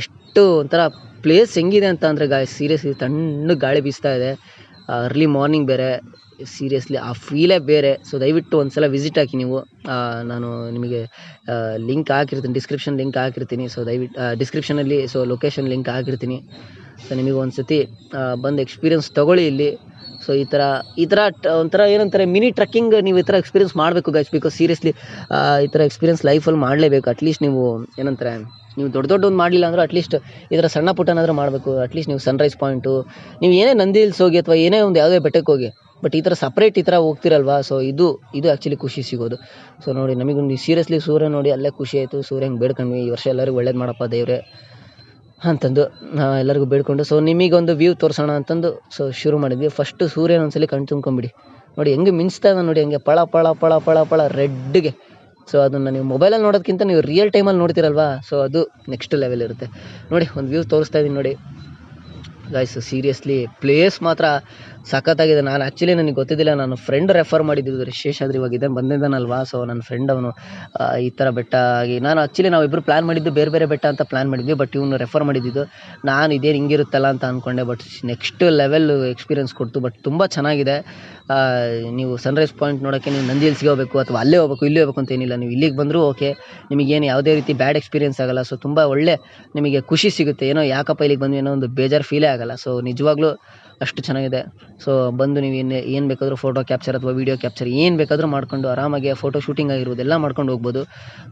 ಎಷ್ಟು ಒಂಥರ ಪ್ಲೇಸ್ ಹೆಂಗಿದೆ ಅಂತ ಅಂದರೆ ಗಾಯ ಸೀರಿಯಸ್ಲಿ ತಣ್ಣಗೆ ಗಾಳಿ ಬೀಸ್ತಾ ಇದೆ. ಅರ್ಲಿ ಮಾರ್ನಿಂಗ್ ಬೇರೆ. ಸೀರಿಯಸ್ಲಿ ಆ ಫೀಲೇ ಬೇರೆ. ಸೊ ದಯವಿಟ್ಟು ಒಂದು ಸಲ ವಿಸಿಟ್ ಹಾಕಿ ನೀವು. ನಾನು ನಿಮಗೆ ಲಿಂಕ್ ಹಾಕಿರ್ತೀನಿ ಡಿಸ್ಕ್ರಿಪ್ಷನ್ ಲಿಂಕ್ ಹಾಕಿರ್ತೀನಿ. ಸೊ ದಯವಿಟ್ಟು ಡಿಸ್ಕ್ರಿಪ್ಷನಲ್ಲಿ ಸೊ ಲೊಕೇಶನ್ ಲಿಂಕ್ ಹಾಕಿರ್ತೀನಿ. ಸೊ ನಿಮಗೆ ಒಂದು ಸತಿ ಬಂದು ಎಕ್ಸ್ಪೀರಿಯನ್ಸ್ ತೊಗೊಳ್ಳಿ ಇಲ್ಲಿ. ಸೊ ಈ ಥರ ಈ ಥರ ಒಂಥರ ಏನಂತಾರೆ ಮಿನಿ ಟ್ರಕ್ಕಿಂಗ್ ನೀವು ಈ ಥರ ಎಕ್ಸ್ಪೀರಿಯನ್ಸ್ ಮಾಡಬೇಕು ಗೈಸ್ ಬಿಕಾಸ್ ಸೀರಿಯಸ್ಲಿ ಈ ಥರ ಎಕ್ಸ್ಪೀರಿಯನ್ಸ್ ಲೈಫಲ್ಲಿ ಮಾಡಲೇಬೇಕು. ಅಟ್ಲೀಸ್ಟ್ ನೀವು, ಏನಂತಾರೆ, ನೀವು ದೊಡ್ಡ ದೊಡ್ಡ ಒಂದು ಮಾಡಲಿಲ್ಲ ಅಂದ್ರೆ ಅಟ್ಲೀಸ್ಟ್ ಈ ಥರ ಸಣ್ಣ ಪುಟ್ಟನಾದರೂ ಮಾಡಬೇಕು. ಅಟ್ಲೀಸ್ಟ್ ನೀವು ಸನ್ರೈಸ್ ಪಾಯಿಂಟು ನೀವು ಏನೇ ನಂದಿ ಹಿಲ್ಸ್ ಹೋಗಿ ಅಥವಾ ಏನೇ ಒಂದು ಯಾವುದೇ ಬೆಟ್ಟಕ್ಕೆ ಹೋಗಿ ಬಟ್ ಈ ಥರ ಸಪ್ರೇಟ್ ಈ ಥರ ಹೋಗ್ತಿರಲ್ವಾ? ಸೊ ಇದು ಇದು ಆ್ಯಕ್ಚುಲಿ ಖುಷಿ ಸಿಗೋದು. ಸೊ ನೋಡಿ, ನಮಗೊಂದು ಸೀರಿಯಸ್ಲಿ ಸೂರ್ಯ ನೋಡಿ, ಅಲ್ಲೇ ಖುಷಿ ಆಯಿತು. ಸೂರ್ಯ ಹೆಂಗೆ ಬೇಡ್ಕೊಂಡ್ವಿ? ಈ ವರ್ಷ ಎಲ್ಲರಿಗೂ ಒಳ್ಳೇದು ಮಾಡಪ್ಪ ದೇವ್ರೆ ಅಂತಂದು ಎಲ್ಲರಿಗೂ ಬೇಡ್ಕೊಂಡು. ಸೊ ನಿಮಗೊಂದು ವ್ಯೂ ತೋರಿಸೋಣ ಅಂತಂದು ಸೊ ಶುರು ಮಾಡಿದ್ವಿ. ಫಸ್ಟು ಸೂರ್ಯನ ಒಂದ್ಸಲಿ ಕಣ್ ತುಂಬ್ಕೊಂಬಿಡಿ. ನೋಡಿ, ಹೆಂಗೆ ಮಿಂಚ್ತಾ ಇದೆ ನೋಡಿ, ಹಂಗೆ ಪಳ ಪಳ ಪಳ ಪಳ ಪಳ, ರೆಡ್ಗೆ. ಸೊ ಅದನ್ನು ನೀವು ಮೊಬೈಲಲ್ಲಿ ನೋಡೋದಕ್ಕಿಂತ ನೀವು ರಿಯಲ್ ಟೈಮಲ್ಲಿ ನೋಡ್ತಿರಲ್ವಾ? ಸೊ ಅದು ನೆಕ್ಸ್ಟ್ ಲೆವೆಲ್ ಇರುತ್ತೆ. ನೋಡಿ, ಒಂದು ವ್ಯೂ ತೋರಿಸ್ತಾ ಇದ್ದೀನಿ ನೋಡಿ. ಗಾಯ್ಸ್ ಸೀರಿಯಸ್ಲಿ ಪ್ಲೇಸ್ ಮಾತ್ರ ಸಖತ್ತಾಗಿದೆ. ನಾನು ಆ್ಯಕ್ಚುಲಿ ನನಗೆ ಗೊತ್ತಿದ್ದಿಲ್ಲ, ನಾನು ಫ್ರೆಂಡ್ ರೆಫರ್ ಮಾಡಿದ್ದು ಶೇಷಾದ್ರಿ ಇವಾಗ ಇದನ್ನು ಬಂದಿದ್ದಾನಲ್ವಾ? ಸೊ ನನ್ನ ಫ್ರೆಂಡ್ ಅವನು ಈ ಥರ ಬೆಟ್ಟ ಆಗಿ ನಾನು ಆ್ಯಕ್ಚುಲಿ ನಾವಿಬ್ಬರು ಪ್ಲ್ಯಾನ್ ಮಾಡಿದ್ದು ಬೇರೆ ಬೇರೆ ಬೆಟ್ಟ ಅಂತ ಪ್ಲ್ಯಾನ್ ಮಾಡಿದ್ವಿ ಬಟ್ ಇವನು ರೆಫರ್ ಮಾಡಿದ್ದು, ನಾನು ಇದೇನು ಹಿಂಗಿರುತ್ತಲ್ಲ ಅಂತ ಅಂದ್ಕೊಂಡೆ ಬಟ್ ನೆಕ್ಸ್ಟ್ ಲೆವೆಲ್ ಎಕ್ಸ್ಪೀರಿಯನ್ಸ್ ಕೊಡ್ತು ಬಟ್ ತುಂಬ ಚೆನ್ನಾಗಿದೆ. ನೀವು ಸನ್ರೈಸ್ ಪಾಯಿಂಟ್ ನೋಡೋಕ್ಕೆ ನೀವು ನಂದಿ ಹೋಗಬೇಕು, ಅಥವಾ ಅಲ್ಲೇ ಹೋಗಬೇಕು, ಇಲ್ಲೇ ಹೋಗಬೇಕು ಅಂತ ಏನಿಲ್ಲ. ನೀವು ಇಲ್ಲಿಗೆ ಬಂದರೂ ಓಕೆ ನಿಮಗೇನು ಯಾವುದೇ ರೀತಿ ಬ್ಯಾಡ್ ಎಕ್ಸ್ಪೀರಿಯನ್ಸ್ ಆಗಲ್ಲ. ಸೊ ತುಂಬ ಒಳ್ಳೆ ನಿಮಗೆ ಖುಷಿ ಸಿಗುತ್ತೆ. ಏನೋ ಯಾಕಪ್ಪ ಇಲ್ಲಿಗೆ ಬಂದ್ವಿ ಏನೋ ಒಂದು ಬೇಜಾರು ಫೀಲೇ ಆಗಲ್ಲ. ಸೊ ನಿಜವಾಗ್ಲೂ ಅಷ್ಟು ಚೆನ್ನಾಗಿದೆ. ಸೊ ಬಂದು ನೀವು ಏನು ಏನು ಬೇಕಾದರೂ ಫೋಟೋ ಕ್ಯಾಪ್ಚರ್ ಅಥವಾ ವೀಡಿಯೋ ಕ್ಯಾಪ್ಚರ್ ಏನು ಬೇಕಾದರೂ ಮಾಡ್ಕೊಂಡು ಆರಾಮಾಗಿ ಫೋಟೋ ಶೂಟಿಂಗ್ ಆಗಿರ್ಬೋದು ಎಲ್ಲ ಮಾಡ್ಕೊಂಡು ಹೋಗ್ಬೋದು.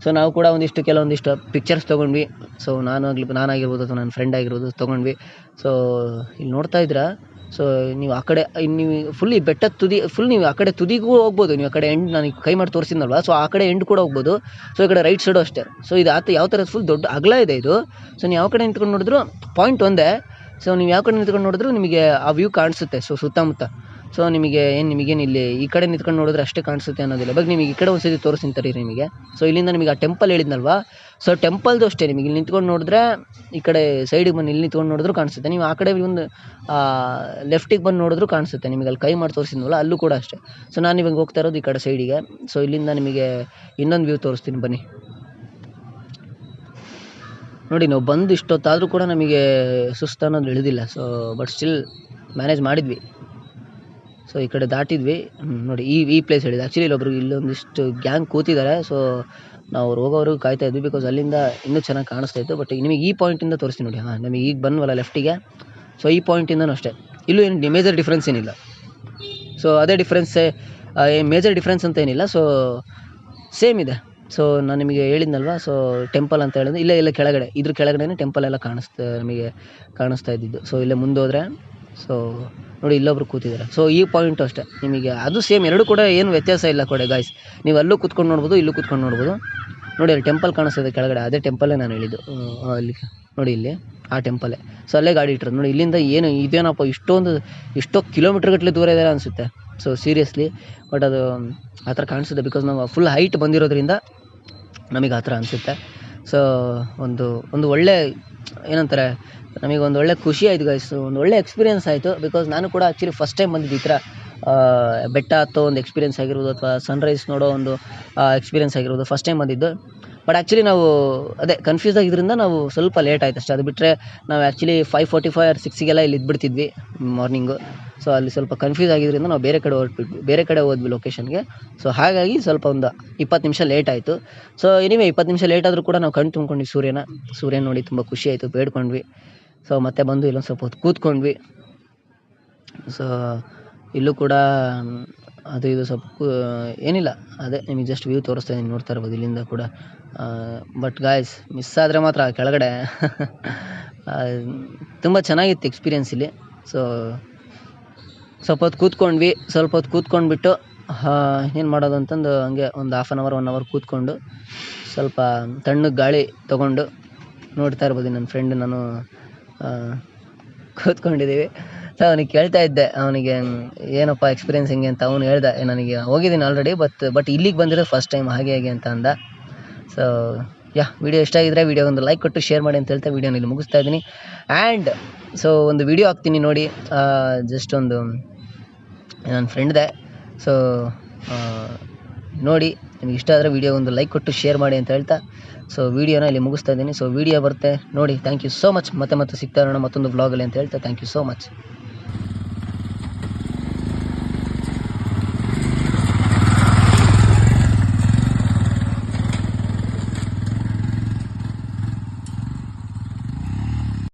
ಸೊ ನಾವು ಕೂಡ ಒಂದಿಷ್ಟು ಕೆಲವೊಂದಿಷ್ಟು ಪಿಕ್ಚರ್ಸ್ ತೊಗೊಂಡ್ವಿ. ಸೊ ನಾನು ಆಗಲಿ ನಾನಾಗಿರ್ಬೋದು ಅಥವಾ ನನ್ನ ಫ್ರೆಂಡ್ ಆಗಿರ್ಬೋದು ತೊಗೊಂಡ್ವಿ. ಸೊ ಇಲ್ಲಿ ನೋಡ್ತಾ ಇದ್ದೀರಾ? ಸೊ ನೀವು ಆ ಕಡೆ ನೀವು ಫುಲ್ ಈ ಬೆಟ್ಟದ ತುದಿ ಫುಲ್ ನೀವು ಆ ಕಡೆ ತುದಿಗೂ ಹೋಗ್ಬೋದು. ನೀವು ಆ ಕಡೆ ಎಂಡ್ ನಾನು ಕೈ ಮಾಡಿ ತೋರಿಸಿದ್ನಲ್ವಾ? ಸೊ ಆ ಕಡೆ ಎಂಡ್ ಕೂಡ ಹೋಗ್ಬೋದು. ಸೊ ಈ ಕಡೆ ರೈಟ್ ಸೈಡು ಅಷ್ಟೇ. ಸೊ ಇದು ಆತ, ಯಾವ ಥರ ಫುಲ್ ದೊಡ್ಡ ಅಗಲ ಇದೆ ಇದು. ಸೊ ನೀವು ಯಾವ ಕಡೆ ನಿಂತ್ಕೊಂಡು ನೋಡಿದ್ರು ಪಾಯಿಂಟ್ ಒಂದೇ. ಸೊ ನೀವು ಯಾವ ಕಡೆ ನಿಂತ್ಕೊಂಡು ನೋಡಿದ್ರು ನಿಮಗೆ ಆ ವ್ಯೂ ಕಾಣಿಸುತ್ತೆ. ಸೊ ಸುತ್ತಮುತ್ತ. ಸೊ ನಿಮಗೆ ಏನು, ನಿಮಗೇನು ಇಲ್ಲಿ ಈ ಕಡೆ ನಿಂತ್ಕೊಂಡು ನೋಡಿದ್ರೆ ಅಷ್ಟೇ ಕಾಣಿಸುತ್ತೆ ಅನ್ನೋದಿಲ್ಲ. ಬಗ್ಗೆ ನಿಮಗೆ ಈ ಕಡೆ ಒಂದ್ಸತಿ ತೋರಿಸ್ತೀನಿ ತರಿ ನಿಮಗೆ. ಸೊ ಇಲ್ಲಿಂದ ನಿಮಗೆ ಆ ಟೆಂಪಲ್ ಹೇಳಿದ್ನಲ್ವಾ? ಸೊ ಟೆಂಪಲ್ದು ಅಷ್ಟೇ ನಿಮಗೆ. ಇಲ್ಲಿ ನಿಂತ್ಕೊಂಡು ನೋಡಿದ್ರೆ ಈ ಕಡೆ ಸೈಡಿಗೆ ಬಂದು ಇಲ್ಲಿ ನಿಂತ್ಕೊಂಡು ನೋಡಿದ್ರು ಕಾಣಿಸುತ್ತೆ. ನೀವು ಆ ಕಡೆ ಒಂದು ಲೆಫ್ಟಿಗೆ ಬಂದು ನೋಡಿದ್ರು ಕಾಣಿಸುತ್ತೆ. ನಿಮಗೆ ಅಲ್ಲಿ ಕೈ ಮಾಡಿ ತೋರಿಸಿದ್ನಲ್ಲ ಅಲ್ಲೂ ಕೂಡ ಅಷ್ಟೇ. ಸೊ ನಾನು ಇವಾಗ ಹೋಗ್ತಾ ಇರೋದು ಈ ಕಡೆ ಸೈಡಿಗೆ ಸೊ ಇಲ್ಲಿಂದ ನಿಮಗೆ ಇನ್ನೊಂದು ವ್ಯೂ ತೋರಿಸ್ತೀನಿ ಬನ್ನಿ. ನೋಡಿ, ನಾವು ಬಂದು ಇಷ್ಟೊತ್ತಾದರೂ ಕೂಡ ನಮಗೆ ಸುಸ್ತು ಅನ್ನೋದು ಇಳಿದಿಲ್ಲ. ಸೊ ಬಟ್ ಸ್ಟಿಲ್ ಮ್ಯಾನೇಜ್ ಮಾಡಿದ್ವಿ. ಸೊ ಈ ಕಡೆ ದಾಟಿದ್ವಿ. ನೋಡಿ, ಈ ಈ ಪ್ಲೇಸ್ ಹೇಳಿದೆ. ಆ್ಯಕ್ಚುಲಿ ಇಲ್ಲೊಬ್ರು, ಇಲ್ಲೊಂದಿಷ್ಟು ಗ್ಯಾಂಗ್ ಕೂತಿದ್ದಾರೆ. ಸೊ ನಾವು ಅವ್ರು ಹೋಗೋವರೆಗೂ ಕಾಯ್ತಾ ಇದ್ವಿ ಬಿಕಾಸ್ ಅಲ್ಲಿಂದ ಇನ್ನೂ ಚೆನ್ನಾಗಿ ಕಾಣಿಸ್ತಾ ಇತ್ತು. ಬಟ್ ನಿಮಗೆ ಈ ಪಾಯಿಂಟಿಂದ ತೋರಿಸ್ತೀನಿ ನೋಡಿ. ಹಾಂ, ನಮಗೆ ಈಗ ಬಂದ್ವಲ್ಲ ಲೆಫ್ಟಿಗೆ ಸೊ ಈ ಪಾಯಿಂಟಿಂದನೂ ಅಷ್ಟೇ. ಇಲ್ಲೂ ಏನು ಮೇಜರ್ ಡಿಫ್ರೆನ್ಸ್ ಏನಿಲ್ಲ. ಸೊ ಅದೇ ಡಿಫ್ರೆನ್ಸೇ ಮೇಜರ್ ಡಿಫ್ರೆನ್ಸ್ ಅಂತ ಏನಿಲ್ಲ. ಸೊ ಸೇಮ್ ಇದೆ. ಸೊ ನಾನು ನಿಮಗೆ ಹೇಳಿದ್ನಲ್ವ? ಸೊ ಟೆಂಪಲ್ ಅಂತ ಹೇಳಿದ್ರೆ, ಇಲ್ಲೇ ಇಲ್ಲೇ, ಕೆಳಗಡೆ. ಇದ್ರ ಕೆಳಗಡೆನೇ ಟೆಂಪಲ್ ಎಲ್ಲ ಕಾಣಿಸ್ತಾ, ನಮಗೆ ಕಾಣಿಸ್ತಾ ಇದ್ದಿದ್ದು. ಸೊ ಇಲ್ಲೇ ಮುಂದೆ ಹೋದ್ರೆ ಸೊ ನೋಡಿ, ಇಲ್ಲೊಬ್ರು ಕೂತಿದ್ದಾರೆ ಸೊ ಈ ಪಾಯಿಂಟು ಅಷ್ಟೇ. ನಿಮಗೆ ಅದು ಸೇಮ್ ಎರಡು ಕೂಡ ಏನು ವ್ಯತ್ಯಾಸ ಇಲ್ಲ ಕೊಡೆ ಗಾಯ್ಸ್ ನೀವು ಅಲ್ಲೂ ಕೂತ್ಕೊಂಡು ನೋಡ್ಬೋದು, ಇಲ್ಲೂ ಕೂತ್ಕೊಂಡು ನೋಡ್ಬೋದು. ನೋಡಿ, ಅಲ್ಲಿ ಟೆಂಪಲ್ ಕಾಣಿಸ್ತದೆ ಕೆಳಗಡೆ. ಅದೇ ಟೆಂಪಲ್ಲೇ ನಾನು ಹೇಳಿದ್ದು. ಅಲ್ಲಿ, ನೋಡಿ, ಇಲ್ಲಿ, ಆ ಟೆಂಪಲ್ಲೇ ಸೊ ಅಲ್ಲೇ ಗಾಡಿ ಇಟ್ಟರು ನೋಡಿ, ಇಲ್ಲಿಂದ ಏನು, ಇದೇನಪ್ಪ, ಇಷ್ಟೊಂದು, ಇಷ್ಟೋ ಕಿಲೋಮೀಟ್ರ್ಗಟ್ಟಲೆ ದೂರ ಇದ್ದಾರೆ ಅನಿಸುತ್ತೆ. ಸೊ ಸೀರಿಯಸ್ಲಿ ಬಟ್ ಅದು ಆ ಥರ ಕಾಣಿಸುತ್ತೆ ಬಿಕಾಸ್ ನಾವು ಫುಲ್ ಹೈಟ್ ಬಂದಿರೋದ್ರಿಂದ ನಮಗೆ ಆ ಥರ ಅನಿಸುತ್ತೆ. ಸೊ ಒಂದು ಒಂದು ಒಳ್ಳೆ, ಏನಂತಾರೆ, ನಮಗೆ ಒಂದು ಒಳ್ಳೆ ಖುಷಿ ಆಯಿತು ಗೈಸ್ ಒಂದು ಒಳ್ಳೆ ಎಕ್ಸ್ಪೀರಿಯನ್ಸ್ ಆಯಿತು ಬಿಕಾಸ್ ನಾನು ಕೂಡ ಆ್ಯಕ್ಚುಲಿ ಫಸ್ಟ್ ಟೈಮ್ ಬಂದಿದ್ದು ಈ ಥರ ಬೆಟ್ಟ ಹತ್ತೋ ಒಂದು ಎಕ್ಸ್ಪೀರಿಯನ್ಸ್ ಆಗಿರ್ಬೋದು ಅಥವಾ ಸನ್ರೈಸ್ ನೋಡೋ ಒಂದು ಎಕ್ಸ್ಪೀರಿಯನ್ಸ್ ಆಗಿರ್ಬೋದು. ಫಸ್ಟ್ ಟೈಮ್ ಬಂದಿದ್ದು. ಬಟ್ ಆ್ಯಕ್ಚುಲಿ ನಾವು, ಅದೇ ಕನ್ಫ್ಯೂಸ್ ಆಗಿದ್ದರಿಂದ ನಾವು ಸ್ವಲ್ಪ ಲೇಟ್ ಆಯ್ತು ಅಷ್ಟೇ. ಅದು ಬಿಟ್ಟರೆ ನಾವು actually five forty five or ಸಿಕ್ಸಿಗೆಲ್ಲ ಇಲ್ಲಿ ಇದ್ಬಿಡ್ತಿದ್ವಿ ಮಾರ್ನಿಂಗು ಸೊ ಅಲ್ಲಿ ಸ್ವಲ್ಪ ಕನ್ಫ್ಯೂಸ್ ಆಗಿದ್ದರಿಂದ ನಾವು ಬೇರೆ ಕಡೆ ಹೊರಟ್ಬಿಟ್ವಿ ಬೇರೆ ಕಡೆ ಹೋದ್ವಿ ಲೊಕೇಶನ್ಗೆ ಸೊ ಹಾಗಾಗಿ ಸ್ವಲ್ಪ ಒಂದು ಇಪ್ಪತ್ತು ನಿಮಿಷ ಲೇಟ್ ಆಯಿತು. ಸೊ ಎನಿವೆ ಇಪ್ಪತ್ತು ನಿಮಿಷ ಲೇಟ್ ಆದರೂ ಕೂಡ ನಾವು ಕಣ್ಣು ತುಂಬ್ಕೊಂಡ್ವಿ ಸೂರ್ಯನ. ಸೂರ್ಯನ ನೋಡಿ ತುಂಬ ಖುಷಿ ಆಯಿತು, ಬೇಡ್ಕೊಂಡ್ವಿ. ಸೊ ಮತ್ತೆ ಬಂದು ಇಲ್ಲೊಂದು ಸ್ವಲ್ಪ ಹೊತ್ತು ಕೂತ್ಕೊಂಡ್ವಿ. ಸೊ ಇಲ್ಲೂ ಕೂಡ ಅದು ಇದು ಸ್ವಲ್ಪ ಏನಿಲ್ಲ. ಅದೇ ನಿಮಗೆ ಜಸ್ಟ್ ವ್ಯೂ ತೋರಿಸ್ತಾ ಇದ್ದೀನಿ, ನೋಡ್ತಾ ಇರ್ಬೋದು ಇಲ್ಲಿಂದ ಕೂಡ. ಬಟ್ ಗಾಯ್ಸ್ ಮಿಸ್ ಆದರೆ ಮಾತ್ರ ಕೆಳಗಡೆ. *laughs* ತುಂಬ ಚೆನ್ನಾಗಿತ್ತು ಎಕ್ಸ್ಪೀರಿಯೆನ್ಸ್ ಇಲ್ಲಿ. ಸೊ ಸ್ವಲ್ಪ ಹೊತ್ತು ಕೂತ್ಕೊಂಡ್ವಿ, ಸ್ವಲ್ಪ ಹೊತ್ತು ಕೂತ್ಕೊಂಡ್ಬಿಟ್ಟು ಏನು ಮಾಡೋದು ಅಂತಂದು ಹಂಗೆ ಒಂದು half an hour one hour ಕೂತ್ಕೊಂಡು, ಸ್ವಲ್ಪ ತಣ್ಣಗೆ ಗಾಳಿ ತೊಗೊಂಡು ನೋಡ್ತಾ ಇರ್ಬೋದು ನನ್ನ ಫ್ರೆಂಡ್ ನಾನು ಕೂತ್ಕೊಂಡಿದ್ದೀವಿ. ಅವನಿಗೆ ಕೇಳ್ತಾ ಇದ್ದೆ, ಅವನಿಗೆ ಏನಪ್ಪ ಎಕ್ಸ್ಪೀರಿಯನ್ಸ್ ಹಿಂಗೆ? ಅಂತ ಅವನು ಹೇಳ್ದ ನನಗೆ ಹೋಗಿದ್ದೀನಿ ಆಲ್ರೆಡಿ ಬಟ್ ಬಟ್ ಇಲ್ಲಿಗೆ ಬಂದಿರೋದು ಫಸ್ಟ್ ಟೈಮ್ ಹಾಗೆ, ಹೇಗೆ ಅಂತ ಅಂದ. ಸೊ ಯಾ ವಿಡಿಯೋ ಇಷ್ಟ ಆಗಿದ್ರೆ ವಿಡಿಯೋ ಒಂದು ಲೈಕ್ ಕೊಟ್ಟು ಶೇರ್ ಮಾಡಿ ಅಂತ ಹೇಳ್ತಾ ವಿಡಿಯೋನ ಇಲ್ಲಿ ಮುಗಿಸ್ತಾ ಇದ್ದೀನಿ. ಆ್ಯಂಡ್ ಸೊ ಒಂದು ವಿಡಿಯೋ ಹಾಕ್ತೀನಿ ನೋಡಿ. ಜಸ್ಟ್ ಒಂದು ನನ್ನ ಫ್ರೆಂಡ್ದೆ ಸೊ ನೋಡಿ, ನಿಮ್ಗೆ ಇಷ್ಟ ಆದರೆ ವಿಡಿಯೋ ಒಂದು ಲೈಕ್ ಕೊಟ್ಟು ಶೇರ್ ಮಾಡಿ ಅಂತ ಹೇಳ್ತಾ. ಸೊ ವಿಡಿಯೋನ ಇಲ್ಲಿ ಮುಗಿಸ್ತಾ ಇದ್ದೀನಿ. ಸೊ ವಿಡಿಯೋ ಬರುತ್ತೆ. ನೋಡಿ ಥ್ಯಾಂಕ್ ಯು ಸೋ ಮಚ್ ಮತ್ತೆ ಮತ್ತೆ ಸಿಗ್ತಾ ಇರೋಣ ಮತ್ತೊಂದು ಬ್ಲಾಗಲ್ಲಿ ಅಂತ ಹೇಳ್ತಾ. Thank you so much